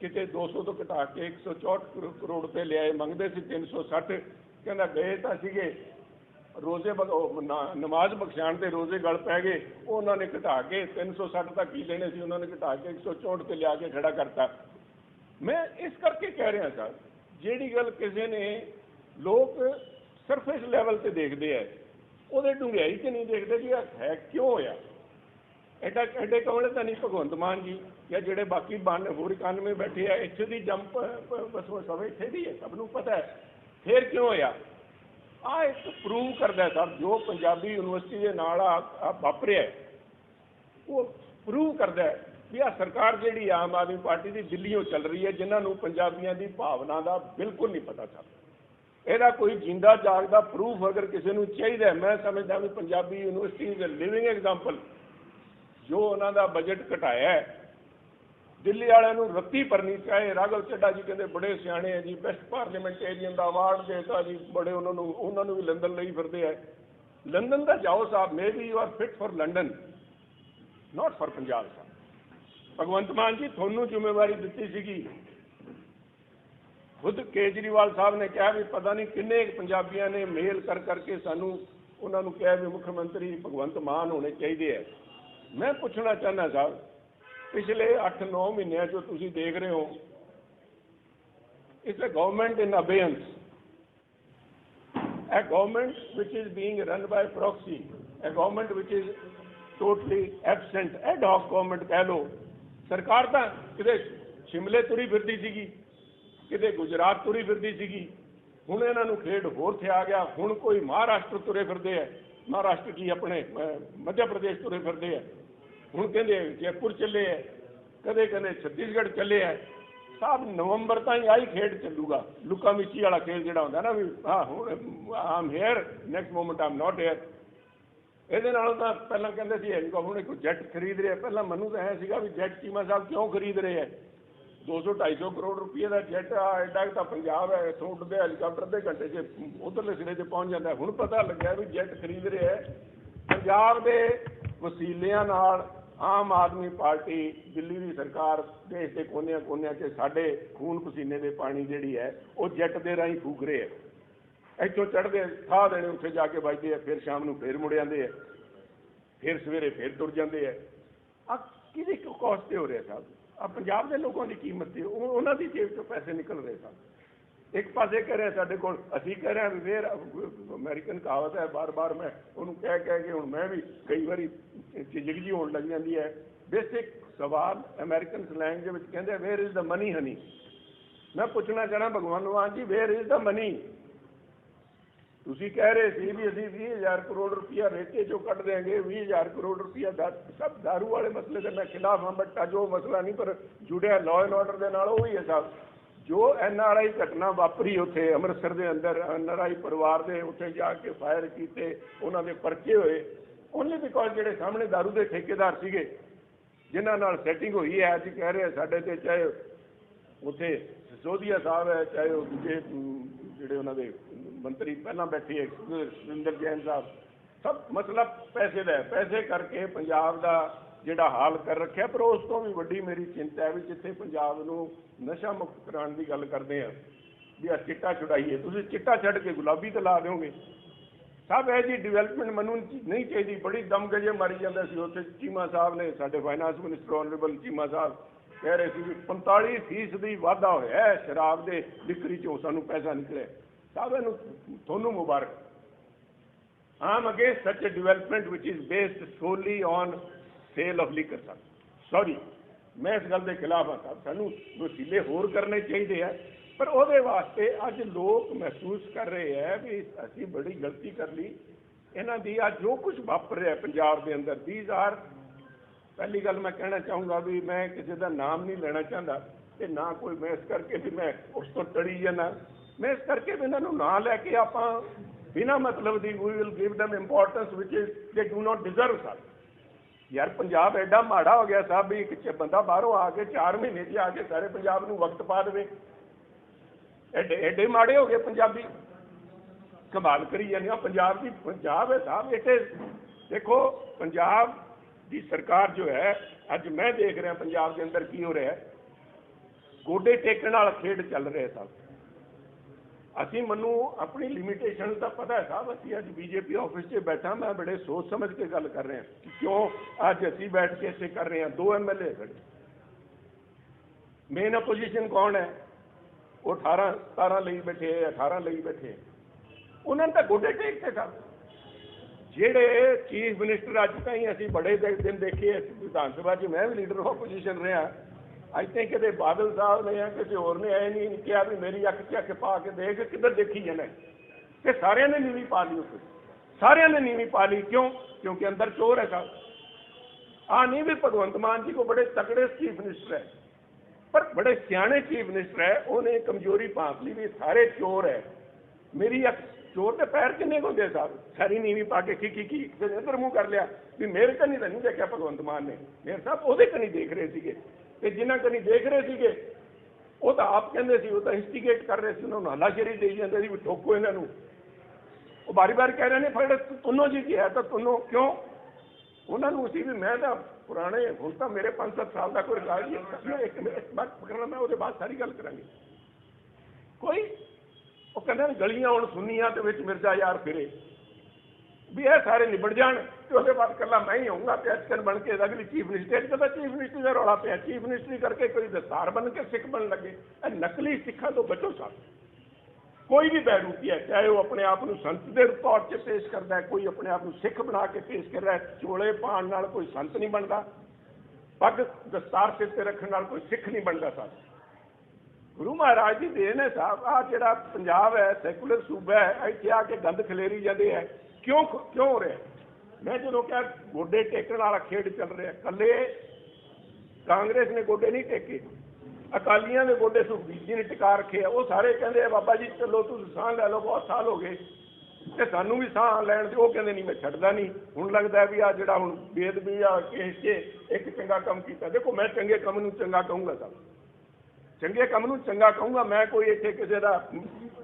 ਕਿਤੇ 200 ਤੋਂ ਘਟਾ ਕੇ 164 ਕਰੋ- ਕਰੋੜ ਰੁਪਏ ਲਿਆਏ, ਮੰਗਦੇ ਸੀ 360 ਕਹਿੰਦਾ ਗਏ ਤਾਂ ਸੀਗੇ। ਰੋਜ਼ੇ ਨਾ- ਨਮਾਜ਼ ਬਖਸ਼ਾਣ ਤੇ ਰੋਜ਼ੇ ਗਲ ਪੈ ਗਏ। ਉਹ ਉਹਨਾਂ ਨੇ ਘਟਾ ਕੇ 360 ਤੱਕ ਹੀ ਲੈਣੇ ਸੀ? ਉਹਨਾਂ ਨੇ ਘਟਾ ਕੇ 164 ਤੇ ਲਿਆ ਕੇ ਖੜਾ ਕਰਤਾ। ਮੈਂ ਇਸ ਕਰਕੇ ਕਹਿ ਰਿਹਾ ਸਰ ਜਿਹੜੀ ਗੱਲ ਕਿਸੇ ਨੇ ਲੋਕ ਸਰਫੇਸ ਲੈਵਲ ਤੇ ਦੇਖਦੇ ਆ, ਉਹਦੇ ਡੂੰਘਾਈ 'ਚ ਨਹੀਂ ਦੇਖਦੇ ਵੀ ਇਹ ਹੈ ਕਿਉਂ ਹੋਇਆ? ਐਡਾ ਐਡੇ ਕਮਲੇ ਤਾਂ ਨਹੀਂ ਭਗਵੰਤ ਮਾਨ ਜੀ। ਜਾਂ ਜਿਹੜੇ ਬਾਕੀ ਬਣ ਹੋਰ 91 ਬੈਠੇ ਆ, ਇੱਥੇ ਦੀ ਜੰਪ ਬਸ ਸਭ ਇੱਥੇ ਦੀ ਹੈ, ਸਭ ਨੂੰ ਪਤਾ ਹੈ। ਫੇਰ ਕਿਉਂ ਹੋਇਆ? ਆ ਇੱਕ ਪ੍ਰੂਵ ਕਰਦਾ ਸਰ, ਜੋ ਪੰਜਾਬੀ ਯੂਨੀਵਰਸਿਟੀ ਦੇ ਨਾਲ ਆ ਵਾਪਰਿਆ ਉਹ ਪ੍ਰੂਵ ਕਰਦਾ ਵੀ ਆ ਸਰਕਾਰ ਜਿਹੜੀ ਆਮ ਆਦਮੀ ਪਾਰਟੀ ਦੀ ਦਿੱਲੀੋਂ ਚੱਲ ਰਹੀ ਹੈ, ਜਿਨ੍ਹਾਂ ਨੂੰ ਪੰਜਾਬੀਆਂ ਦੀ ਭਾਵਨਾ ਦਾ ਬਿਲਕੁਲ ਨਹੀਂ ਪਤਾ ਚੱਲ ਇਹਦਾ ਕੋਈ ਜਿੰਦਾ ਜਾਗਦਾ ਪ੍ਰੂਫ ਅਗਰ ਕਿਸੇ ਨੂੰ ਚਾਹੀਦਾ ਮੈਂ ਸਮਝਦਾ ਵੀ Punjabi university is living example ਜੋ ਉਹਨਾਂ ਦਾ ਬਜਟ ਘਟਾਇਆ ਹੈ ਦਿੱਲੀ ਵਾਲਿਆਂ ਨੂੰ ਰੱਤੀ ਭਰਨੀ ਚਾਹੇ। ਰਾਘਵ ਚੱਡਾ ਜੀ ਕਹਿੰਦੇ ਬੜੇ ਸਿਆਣੇ ਹੈ ਜੀ ਬੈਸਟ ਪਾਰਲੀਮੈਂਟੇਰੀਅਨ ਦਾ ਅਵਾਰਡ ਦੇਤਾ ਜੀ, ਬੜੇ ਉਹਨਾਂ ਨੂੰ ਉਹਨਾਂ ਨੂੰ ਵੀ ਲੰਡਨ ਲਈ ਫਿਰਦੇ ਆ। ਲੰਡਨ ਦਾ ਜਾਓ ਸਾਹਿਬ may be you are fit for London not for Punjab ਸਾਹਿਬ। ਭਗਵੰਤ ਮਾਨ ਜੀ, ਤੁਹਾਨੂੰ ਜ਼ਿੰਮੇਵਾਰੀ ਦਿੱਤੀ ਸੀਗੀ। ਖੁਦ ਕੇਜਰੀਵਾਲ ਸਾਹਿਬ ਨੇ ਕਿਹਾ ਵੀ ਪਤਾ ਨਹੀਂ ਕਿੰਨੇ ਕੁ ਪੰਜਾਬੀਆਂ ਨੇ ਮੇਲ ਕਰ ਕਰਕੇ ਸਾਨੂੰ ਉਹਨਾਂ ਨੂੰ ਕਿਹਾ ਵੀ ਮੁੱਖ ਮੰਤਰੀ ਭਗਵੰਤ ਮਾਨ ਹੋਣੇ ਚਾਹੀਦੇ ਆ। ਮੈਂ ਪੁੱਛਣਾ ਚਾਹੁੰਦਾ ਸਾਹਿਬ ਪਿਛਲੇ 8-9 ਮਹੀਨਿਆਂ ਚੋਂ ਤੁਸੀਂ ਦੇਖ ਰਹੇ ਹੋ it's a government in abeyance a government which is being run by proxy, a government which is totally absent, ad hoc government ਕਹਿ ਲਓ। ਸਰਕਾਰ ਤਾਂ ਕਿਤੇ ਸ਼ਿਮਲੇ ਤੁਰੀ ਫਿਰਦੀ ਸੀਗੀ ਕਿਤੇ ਗੁਜਰਾਤ ਤੁਰੀ ਫਿਰਦੀ ਸੀਗੀ। ਹੁਣ ਇਹਨਾਂ ਨੂੰ ਖੇਡ ਹੋਰ ਤੇ ਆ ਗਿਆ ਹੁਣ ਕੋਈ ਮਹਾਰਾਸ਼ਟਰ ਤੁਰੇ ਫਿਰਦੇ ਆ। ਮਹਾਰਾਸ਼ਟਰ ਕੀ ਆਪਣੇ ਮੱਧ ਪ੍ਰਦੇਸ਼ ਤੁਰੇ ਫਿਰਦੇ ਆ। ਹੁਣ ਕਹਿੰਦੇ ਜੈਪੁਰ ਚੱਲੇ ਆ, ਕਦੇ ਕਦੇ ਛੱਤੀਸਗੜ੍ਹ ਚੱਲੇ ਆ ਸਾਹਿਬ ਨਵੰਬਰ ਤਾਈਂ ਆਹੀ ਖੇਡ ਚੱਲੂਗਾ। ਲੁਕਾ ਮਿੱਚੀ ਵਾਲਾ ਖੇਡ ਜਿਹੜਾ ਹੁੰਦਾ ਨਾ ਵੀ, ਹਾਂ, ਹੁਣ I'm here next moment I'm not here ਇਹਦੇ ਨਾਲ ਤਾਂ ਪਹਿਲਾਂ ਕਹਿੰਦੇ ਸੀ ਹੈਲੀਕਾਪਟਰ ਹੁਣ ਇੱਕ ਜੈਟ ਖਰੀਦ ਰਿਹਾ। ਪਹਿਲਾਂ ਮੈਨੂੰ ਤਾਂ ਐ ਸੀਗਾ ਵੀ ਜੈਟ ਚੀਮਾ ਸਾਹਿਬ ਕਿਉਂ ਖਰੀਦ ਰਹੇ ਐ 200 250 ਕਰੋੜ ਰੁਪਏ ਦਾ ਜੈਟ ਆ, ਐਡਾ ਤਾਂ ਪੰਜਾਬ ਹੈ, ਇੱਥੋਂ ਉੱਡਦੇ ਹੈਲੀਕਾਪਟਰ ਦੇ ਘੰਟੇ 'ਚ ਉਧਰਲੇ ਸਿਰੇ 'ਤੇ ਪਹੁੰਚ ਜਾਂਦਾ। ਹੁਣ ਪਤਾ ਲੱਗਿਆ ਵੀ ਜੈਟ ਖਰੀਦ ਰਿਹਾ ਪੰਜਾਬ ਦੇ ਵਸੀਲਿਆਂ ਨਾਲ ਆਮ ਆਦਮੀ ਪਾਰਟੀ, ਦਿੱਲੀ ਦੀ ਸਰਕਾਰ, ਦੇਸ਼ ਦੇ ਕੋਨਿਆਂ ਕੋਨਿਆਂ 'ਚ ਸਾਡੇ ਖੂਨ ਪਸੀਨੇ ਦੇ ਪਾਣੀ ਜਿਹੜੀ ਹੈ, ਉਹ ਜੈਟ ਦੇ ਰਾਹੀਂ ਫੂਕ ਰਹੇ ਹੈ। ਇੱਥੋਂ ਚੜ੍ਹਦੇ, ਸਾਹ ਦੇਣੇ, ਉੱਥੇ ਜਾ ਕੇ ਵੱਜਦੇ ਆ ਫਿਰ ਸ਼ਾਮ ਨੂੰ ਫੇਰ ਮੁੜ ਜਾਂਦੇ ਆ ਫਿਰ ਸਵੇਰੇ ਫੇਰ ਤੁਰ ਜਾਂਦੇ ਆ ਆ ਕਿਹਦੇ ਕੋਸਟ ਤੇ ਹੋ ਰਿਹਾ ਸਾਹਿਬ ਆ ਪੰਜਾਬ ਦੇ ਲੋਕਾਂ ਦੀ ਕੀਮਤ ਤੇ, ਉਹ- ਉਹਨਾਂ ਦੀ ਜੇਬ ਚੋਂ ਪੈਸੇ ਨਿਕਲ ਰਹੇ ਸਨ ਇੱਕ ਪਾਸੇ ਕਹਿ ਰਿਹਾ ਸਾਡੇ ਕੋਲ, ਅਸੀਂ ਕਹਿ ਰਹੇ ਹਾਂ ਵੀ ਫੇਰ ਅਮਰੀਕਨ ਕਹਾਵਤ ਹੈ ਬਾਰ-ਬਾਰ ਮੈਂ ਉਹਨੂੰ ਕਹਿ ਕਹਿ ਕੇ ਹੁਣ ਮੈਂ ਵੀ ਕਈ ਵਾਰੀ ਝਿਜਕ ਜੀ ਹੋਣ ਲੱਗ ਜਾਂਦੀ ਹੈ। ਬੇਸਿਕ ਸਵਾਲ ਅਮਰੀਕਨ ਸਲੈਂਗ ਦੇ ਵਿੱਚ ਕਹਿੰਦੇ where is the money honey ਮੈਂ ਪੁੱਛਣਾ ਚਾਹਣਾ ਭਗਵਾਨ ਮਾਨ ਜੀ ਵੇਅਰ ਇਜ਼ ਦਾ ਮਨੀ ਤੁਸੀਂ ਕਹਿ ਰਹੇ ਸੀ ਵੀ ਅਸੀਂ 20000 ਕਰੋੜ ਰੁਪਇਆ ਰੇਤੇ ਚੋਂ ਕੱਢ ਦੇਾਂਗੇ 20000 ਕਰੋੜ ਰੁਪਇਆ ਦਾ ਸਭ दारू ਵਾਲੇ ਮਸਲੇ ਦੇ ਮੈਂ ਖਿਲਾਫ ਹਾਂ ਬਟ ਅੱਜ ਉਹ ਮਸਲਾ ਨਹੀਂ, ਪਰ ਜੁੜਿਆ ਲਾਅ ਐਂਡ ਆਰਡਰ ਦੇ ਨਾਲ ਉਹ ਹੀ ਹੈ ਸਾਹਿਬ ਜੋ ਐਨ ਆਰ ਆਈ ਘਟਨਾ ਵਾਪਰੀ ਉੱਥੇ, ਅੰਮ੍ਰਿਤਸਰ ਦੇ ਅੰਦਰ ਐਨ ਆਰ ਆਈ ਪਰਿਵਾਰ ਦੇ ਉੱਥੇ ਜਾ ਕੇ ਫਾਇਰ ਕੀਤੇ, ਉਹਨਾਂ ਦੇ ਪਰਚੇ ਹੋਏ। ਓਨਲੀ ਬਿਕੋਜ਼ ਜਿਹੜੇ ਸਾਹਮਣੇ दारू ਦੇ ਠੇਕੇਦਾਰ ਸੀਗੇ, ਜਿਨ੍ਹਾਂ ਨਾਲ ਸੈਟਿੰਗ ਹੋਈ ਹੈ ਅੱਜ ਕਹਿ ਰਹੇ ਸਾਡੇ ਤੇ ਚਾਹੇ ਉੱਥੇ ਸਿਸੋਦੀਆ ਸਾਹਿਬ ਹੈ, ਚਾਹੇ ਉਹ ਦੂਜੇ ਜਿਹੜੇ ਉਹਨਾਂ ਦੇ ਮੰਤਰੀ ਪਹਿਲਾਂ ਬੈਠੇ ਸੁਰਿੰਦਰ ਜੈਨ ਸਾਹਿਬ, ਸਭ ਮਸਲਾ ਪੈਸੇ ਦਾ ਪੈਸੇ ਕਰਕੇ ਪੰਜਾਬ ਦਾ ਜਿਹੜਾ ਹਾਲ ਕਰ ਰੱਖਿਆ, ਪਰ ਉਸ ਤੋਂ ਵੀ ਵੱਡੀ ਮੇਰੀ ਚਿੰਤਾ ਹੈ ਵੀ ਜਿੱਥੇ ਪੰਜਾਬ ਨੂੰ ਨਸ਼ਾ ਮੁਕਤ ਕਰਾਉਣ ਦੀ ਗੱਲ ਕਰਦੇ ਆ ਵੀ ਆ ਚਿੱਟਾ ਛੁਡਾਈਏ। ਤੁਸੀਂ ਚਿੱਟਾ ਛੱਡ ਕੇ ਗੁਲਾਬੀ ਤੇ ਲਾ ਦਿਓਗੇ। ਸਭ ਇਹ ਜੀ ਡਿਵੈਲਪਮੈਂਟ ਮੈਨੂੰ ਨਹੀਂ ਚਾਹੀਦੀ। ਬੜੀ ਦਮ ਗਜੇ ਮਾਰੀ ਜਾਂਦਾ ਸੀ, ਉੱਥੇ ਚੀਮਾ ਸਾਹਿਬ ਨੇ, ਸਾਡੇ ਫਾਈਨਾਂਸ ਮਿਨਿਸਟਰ ਆਨਰੇਬਲ ਚੀਮਾ ਸਾਹਿਬ ਕਹਿ ਰਹੇ ਸੀ ਵੀ 45 ਫੀਸਦੀ ਵਾਧਾ ਹੋਇਆ ਹੈ ਸ਼ਰਾਬ ਦੇ ਵਿਕਰੀ ਚੋਂ, ਸਾਨੂੰ ਪੈਸਾ ਨਿਕਲਿਆ। ਸਾਹਿਬ ਇਹਨੂੰ ਤੁਹਾਨੂੰ ਮੁਬਾਰਕ। ਆਮ ਅਗੇ such development development which is based solely on sale of liquor, sir. ਮੈਂ ਇਸ ਗੱਲ ਦੇ ਖਿਲਾਫ ਹਾਂ। ਸਾਨੂੰ ਵਸੀਲੇ ਹੋਰ ਕਰਨੇ ਚਾਹੀਦੇ ਆ। ਪਰ ਉਹਦੇ ਵਾਸਤੇ ਅੱਜ ਲੋਕ ਮਹਿਸੂਸ ਕਰ ਰਹੇ ਹੈ ਵੀ ਅਸੀਂ ਬੜੀ ਗਲਤੀ ਕਰ ਲਈ। ਇਹਨਾਂ ਦੀ ਆ ਜੋ ਕੁਝ ਵਾਪਰ ਰਿਹਾ ਪੰਜਾਬ ਦੇ ਅੰਦਰ, these ਪਹਿਲੀ ਗੱਲ ਮੈਂ ਕਹਿਣਾ ਚਾਹੂੰਗਾ ਵੀ ਮੈਂ ਕਿਸੇ ਦਾ ਨਾਮ ਨਹੀਂ ਲੈਣਾ ਚਾਹੁੰਦਾ ਤੇ ਨਾ ਕੋਈ ਮੈਂ ਇਸ ਕਰਕੇ ਵੀ ਮੈਂ ਉਸ ਤੋਂ ਟੜੀ ਜਾਣਾ ਮੈਂ ਇਸ ਕਰਕੇ ਵੀ ਇਹਨਾਂ ਨੂੰ ਨਾ ਲੈ ਕੇ ਆਪਾਂ ਬਿਨਾ ਮਤਲਬ ਦੀ ਵੀ will give them importance which is they do not deserve sir ਯਾਰ ਪੰਜਾਬ ਐਡਾ ਮਾੜਾ ਹੋ ਗਿਆ ਸਾਹਿਬ ਵੀ ਇੱਕ ਬੰਦਾ ਬਾਹਰੋਂ ਆ ਕੇ 4 ਮਹੀਨੇ 'ਚ ਆ ਕੇ ਸਾਰੇ ਪੰਜਾਬ ਨੂੰ ਵਕਤ ਪਾ ਦੇਵੇ। ਐਡੇ ਐਡੇ ਮਾੜੇ ਹੋ ਗਏ ਪੰਜਾਬੀ। ਕਮਾਲ ਕਰੀ ਜਾਂਦੇ ਆ ਪੰਜਾਬ ਦੀ, ਪੰਜਾਬ ਹੈ ਸਾਹਿਬ, ਇੱਥੇ ਦੇਖੋ, ਪੰਜਾਬ ਦੀ ਸਰਕਾਰ ਜੋ ਹੈ, ਅੱਜ ਮੈਂ ਦੇਖ ਰਿਹਾ ਪੰਜਾਬ ਦੇ ਅੰਦਰ ਕੀ ਹੋ ਰਿਹਾ ਹੈ। ਗੋਡੇ ਟੇਕਣ ਵਾਲਾ ਖੇਡ ਚੱਲ ਰਿਹਾ ਸਾਹਿਬ ਅਸੀਂ ਮੈਨੂੰ ਆਪਣੀ ਲਿਮਿਟੇਸ਼ਨ ਦਾ ਪਤਾ ਹੈ ਸਾਹਿਬ, ਅਸੀਂ ਅੱਜ ਬੀਜੇਪੀ ਆਫਿਸ 'ਚ ਬੈਠਾ, ਮੈਂ ਬੜੇ ਸੋਚ ਸਮਝ ਕੇ ਗੱਲ ਕਰ ਰਿਹਾ। ਕਿ ਕਿਉਂ? ਅੱਜ ਅਸੀਂ ਬੈਠ ਕੇ ਇੱਥੇ ਕਰ ਰਹੇ ਹਾਂ, ਦੋ ਐਮਐਲਏ ਖੜੇ। ਮੇਨ ਆਪੋਜੀਸ਼ਨ ਕੌਣ ਹੈ? ਉਹ 18 17 ਲਈ ਬੈਠੇ ਹੈ 18 ਲਈ ਬੈਠੇ। ਉਹਨਾਂ ਨੇ ਤਾਂ ਗੋਡੇ ਟੇਕ ਤੇ ਸਾਹਿਬ ਜਿਹੜੇ ਚੀਫ ਮਿਨਿਸਟਰ ਅੱਜ ਤਾਈਂ ਅਸੀਂ ਬੜੇ ਦਿਨ ਦੇਖੇ ਵਿਧਾਨ ਸਭਾ 'ਚ ਮੈਂ ਵੀ ਲੀਡਰ ਆਪੋਜੀਸ਼ਨ ਰਿਹਾ। ਅੱਜ ਤਾਈਂ ਕਿਤੇ ਬਾਦਲ ਸਾਹਿਬ ਨੇ ਜਾਂ ਕਿਸੇ ਹੋਰ ਨੇ ਐ ਨਹੀਂ ਕਿਹਾ ਵੀ ਮੇਰੀ ਅੱਖ 'ਚ ਅੱਖ ਪਾ ਕੇ ਦੇਖ ਕਿੱਧਰ ਦੇਖੀ ਜਾਣਾ ਤੇ ਸਾਰਿਆਂ ਨੇ ਨੀਵੀਂ ਪਾ ਲਈ ਉੱਥੇ ਸਾਰਿਆਂ ਨੇ ਨੀਵੀਂ ਪਾ ਲਈ ਕਿਉਂ ਕਿਉਂਕਿ ਅੰਦਰ ਚੋਰ ਹੈ ਸਾਹਿਬ ਆ ਨਹੀਂ ਵੀ ਭਗਵੰਤ ਮਾਨ ਜੀ ਕੋ ਬੜੇ ਤਕੜੇ ਚੀਫ ਮਿਨਿਸਟਰ ਹੈ ਪਰ ਬੜੇ ਸਿਆਣੇ ਚੀਫ ਮਿਨਿਸਟਰ ਹੈ ਉਹਨੇ ਕਮਜ਼ੋਰੀ ਭਾਂਪ ਲਈ ਵੀ ਸਾਰੇ ਚੋਰ ਹੈ ਮੇਰੀ ਅੱਖ ਚੋਰ ਦੇ ਪੈਰ ਕਿੰਨੇ ਕੁ ਹੁੰਦੇ ਆ ਸਾਹਿਬ ਸਾਰੀ ਨੀਵੀਂ ਪਾ ਕੇ ਕੀ ਕੀ ਕੀ ਫਿਰ ਇੱਧਰ ਮੂੰਹ ਕਰ ਲਿਆ ਵੀ ਮੇਰੇ ਕੰਨੀ ਤਾਂ ਨਹੀਂ ਦੇਖਿਆ ਭਗਵੰਤ ਮਾਨ ਨੇ ਮੇਰੇ ਸਾਹਿਬ ਉਹਦੇ ਕੰਨੀ ਦੇਖ ਕਿ ਸੀਗੇ ਤੇ ਜਿਨ੍ਹਾਂ ਕੰਨੀ ਦੇਖ ਰਹੇ ਸੀਗੇ, ਉਹ ਤਾਂ ਆਪ ਕਹਿੰਦੇ ਸੀ, ਉਹ ਤਾਂ ਇਨਸਟੀਗੇਟ ਕਰ ਰਹੇ ਸੀ, ਉਹਨਾਂ ਨੂੰ ਹਲਾਸ਼ੇਰੀ ਦੇਈ ਜਾਂਦੇ ਸੀ, ਵੀ ਠੋਕੋ ਇਹਨਾਂ ਨੂੰ। ਉਹ ਬਾਰੀ ਬਾਰੀ ਕਹਿ ਰਹੇ ਨੇ, ਫੜ, ਤੁਨੋ ਜੀ ਕੀ ਹੈ ਤਾਂ ਤੁਨੋ, ਕਿਉਂ? ਉਹਨਾਂ ਨੂੰ ਸੀ ਵੀ ਮੈਂ ਤਾਂ ਪੁਰਾਣੇ, ਹੁਣ ਤਾਂ ਮੇਰੇ 5-7 ਸਾਲ ਦਾ ਕੋਈ ਰਿਕਾਰਡ ਨਹੀਂ ਇੱਕ ਮਿੰਟ ਬਾਅਦ ਪਕੜਨਾ, ਮੈਂ ਉਹਦੇ ਬਾਅਦ ਸਾਰੀ ਗੱਲ ਕਰਾਂਗੇ। ਕੋਈ, ਉਹ ਕਹਿੰਦਾ ਗਲੀਆਂ ਹੁਣ ਸੁਨੀਆਂ ਤੇ ਵਿੱਚ ਮਿਰਜ਼ਾ ਯਾਰ ਫਿਰੇ। ਵੀ ਇਹ ਸਾਰੇ ਨਿਬੜ ਜਾਣ। ਤੇ ਉਹਦੇ ਬਾਅਦ ਕੱਲਾ ਮੈਂ ਹੀ ਹੋਊਂਗਾ ਤੇ ਅਚਕਨ ਬਣ ਕੇ ਅਗਲੀ ਚੀਫ ਮਿਨਿਸਟਰ ਕਦਾ ਚੀਫ ਮਿਨਿਸਟਰ ਦਾ ਰੌਲਾ ਪਿਆ ਚੀਫ ਮਿਨਿਸਟਰੀ ਕਰਕੇ ਕੋਈ ਦਸਤਾਰ ਬਣ ਕੇ ਸਿੱਖ ਬਣ ਲੱਗੇ। ਇਹ ਨਕਲੀ ਸਿੱਖਾਂ ਤੋਂ ਬਚੋ ਸਾਹਿਬ ਕੋਈ ਵੀ ਬੈਰੂਪੀ ਹੈ, ਚਾਹੇ ਉਹ ਆਪਣੇ ਆਪ ਨੂੰ ਸੰਤ ਦੇ ਤੌਰ 'ਚ ਪੇਸ਼ ਕਰਦਾ ਹੈ, ਕੋਈ ਆਪਣੇ ਆਪ ਨੂੰ ਸਿੱਖ ਬਣਾ ਕੇ ਪੇਸ਼ ਕਰਦਾ ਹੈ, ਚੋਲੇ ਪਾਣ ਨਾਲ ਕੋਈ ਸੰਤ ਨਹੀਂ ਬਣਦਾ, ਪੱਗ ਦਸਤਾਰ ਸਿਰ ਤੇ ਰੱਖਣ ਨਾਲ ਕੋਈ ਸਿੱਖ ਨਹੀਂ ਬਣਦਾ ਸਾਹਿਬ ਗੁਰੂ ਮਹਾਰਾਜ ਦੀ ਦੇਣ ਹੈ ਸਾਹਿਬ ਆ ਜਿਹੜਾ ਪੰਜਾਬ ਹੈ, ਸੈਕੂਲਰ ਸੂਬਾ ਹੈ, ਇੱਥੇ ਆ ਕੇ ਗੰਦ ਖਲੇਰੀ ਜਾਂਦੇ ਹੈ। ਕਿਉਂ ਕਿਉਂ ਹੋ ਰਿਹਾ ਮੈਂ ਜਦੋਂ ਕਿਹਾ ਗੋਡੇ ਟੇਕਣ ਵਾਲਾ ਖੇਡ ਚੱਲ ਰਿਹਾ ਕੱਲੇ ਕਾਂਗਰਸ ਨੇ ਗੋਡੇ ਨਹੀਂ ਟੇਕੇ। ਅਕਾਲੀਆਂ ਦੇ ਗੋਡੇ ਸੁਖਬੀਰ ਜੀ ਨੇ ਟਿਕਾ ਰੱਖੇ ਆ। ਉਹ ਸਾਰੇ ਕਹਿੰਦੇ ਆ, ਬਾਬਾ ਜੀ ਚਲੋ, ਤੁਸੀਂ ਸਾਹ ਲੈ ਲਓ, ਬਹੁਤ ਸਾਲ ਹੋ ਗਏ। ਤੇ ਸਾਨੂੰ ਵੀ ਸਾਹ ਲੈਣ ਦੇ ਉਹ ਕਹਿੰਦੇ, ਨਹੀਂ, ਮੈਂ ਛੱਡਦਾ ਨਹੀਂ। ਹੁਣ ਲੱਗਦਾ ਵੀ ਆ ਜਿਹੜਾ ਹੁਣ ਬੇਦਬੀ ਆ, ਕੇਸ 'ਚ ਇੱਕ ਚੰਗਾ ਕੰਮ ਕੀਤਾ। ਦੇਖੋ, ਮੈਂ ਚੰਗੇ ਕੰਮ ਨੂੰ ਚੰਗਾ ਕਹੂੰਗਾ ਸਭ। ਚੰਗੇ ਕੰਮ ਨੂੰ ਚੰਗਾ ਕਹੂੰਗਾ, ਮੈਂ ਕੋਈ ਇੱਥੇ ਕਿਸੇ ਦਾ,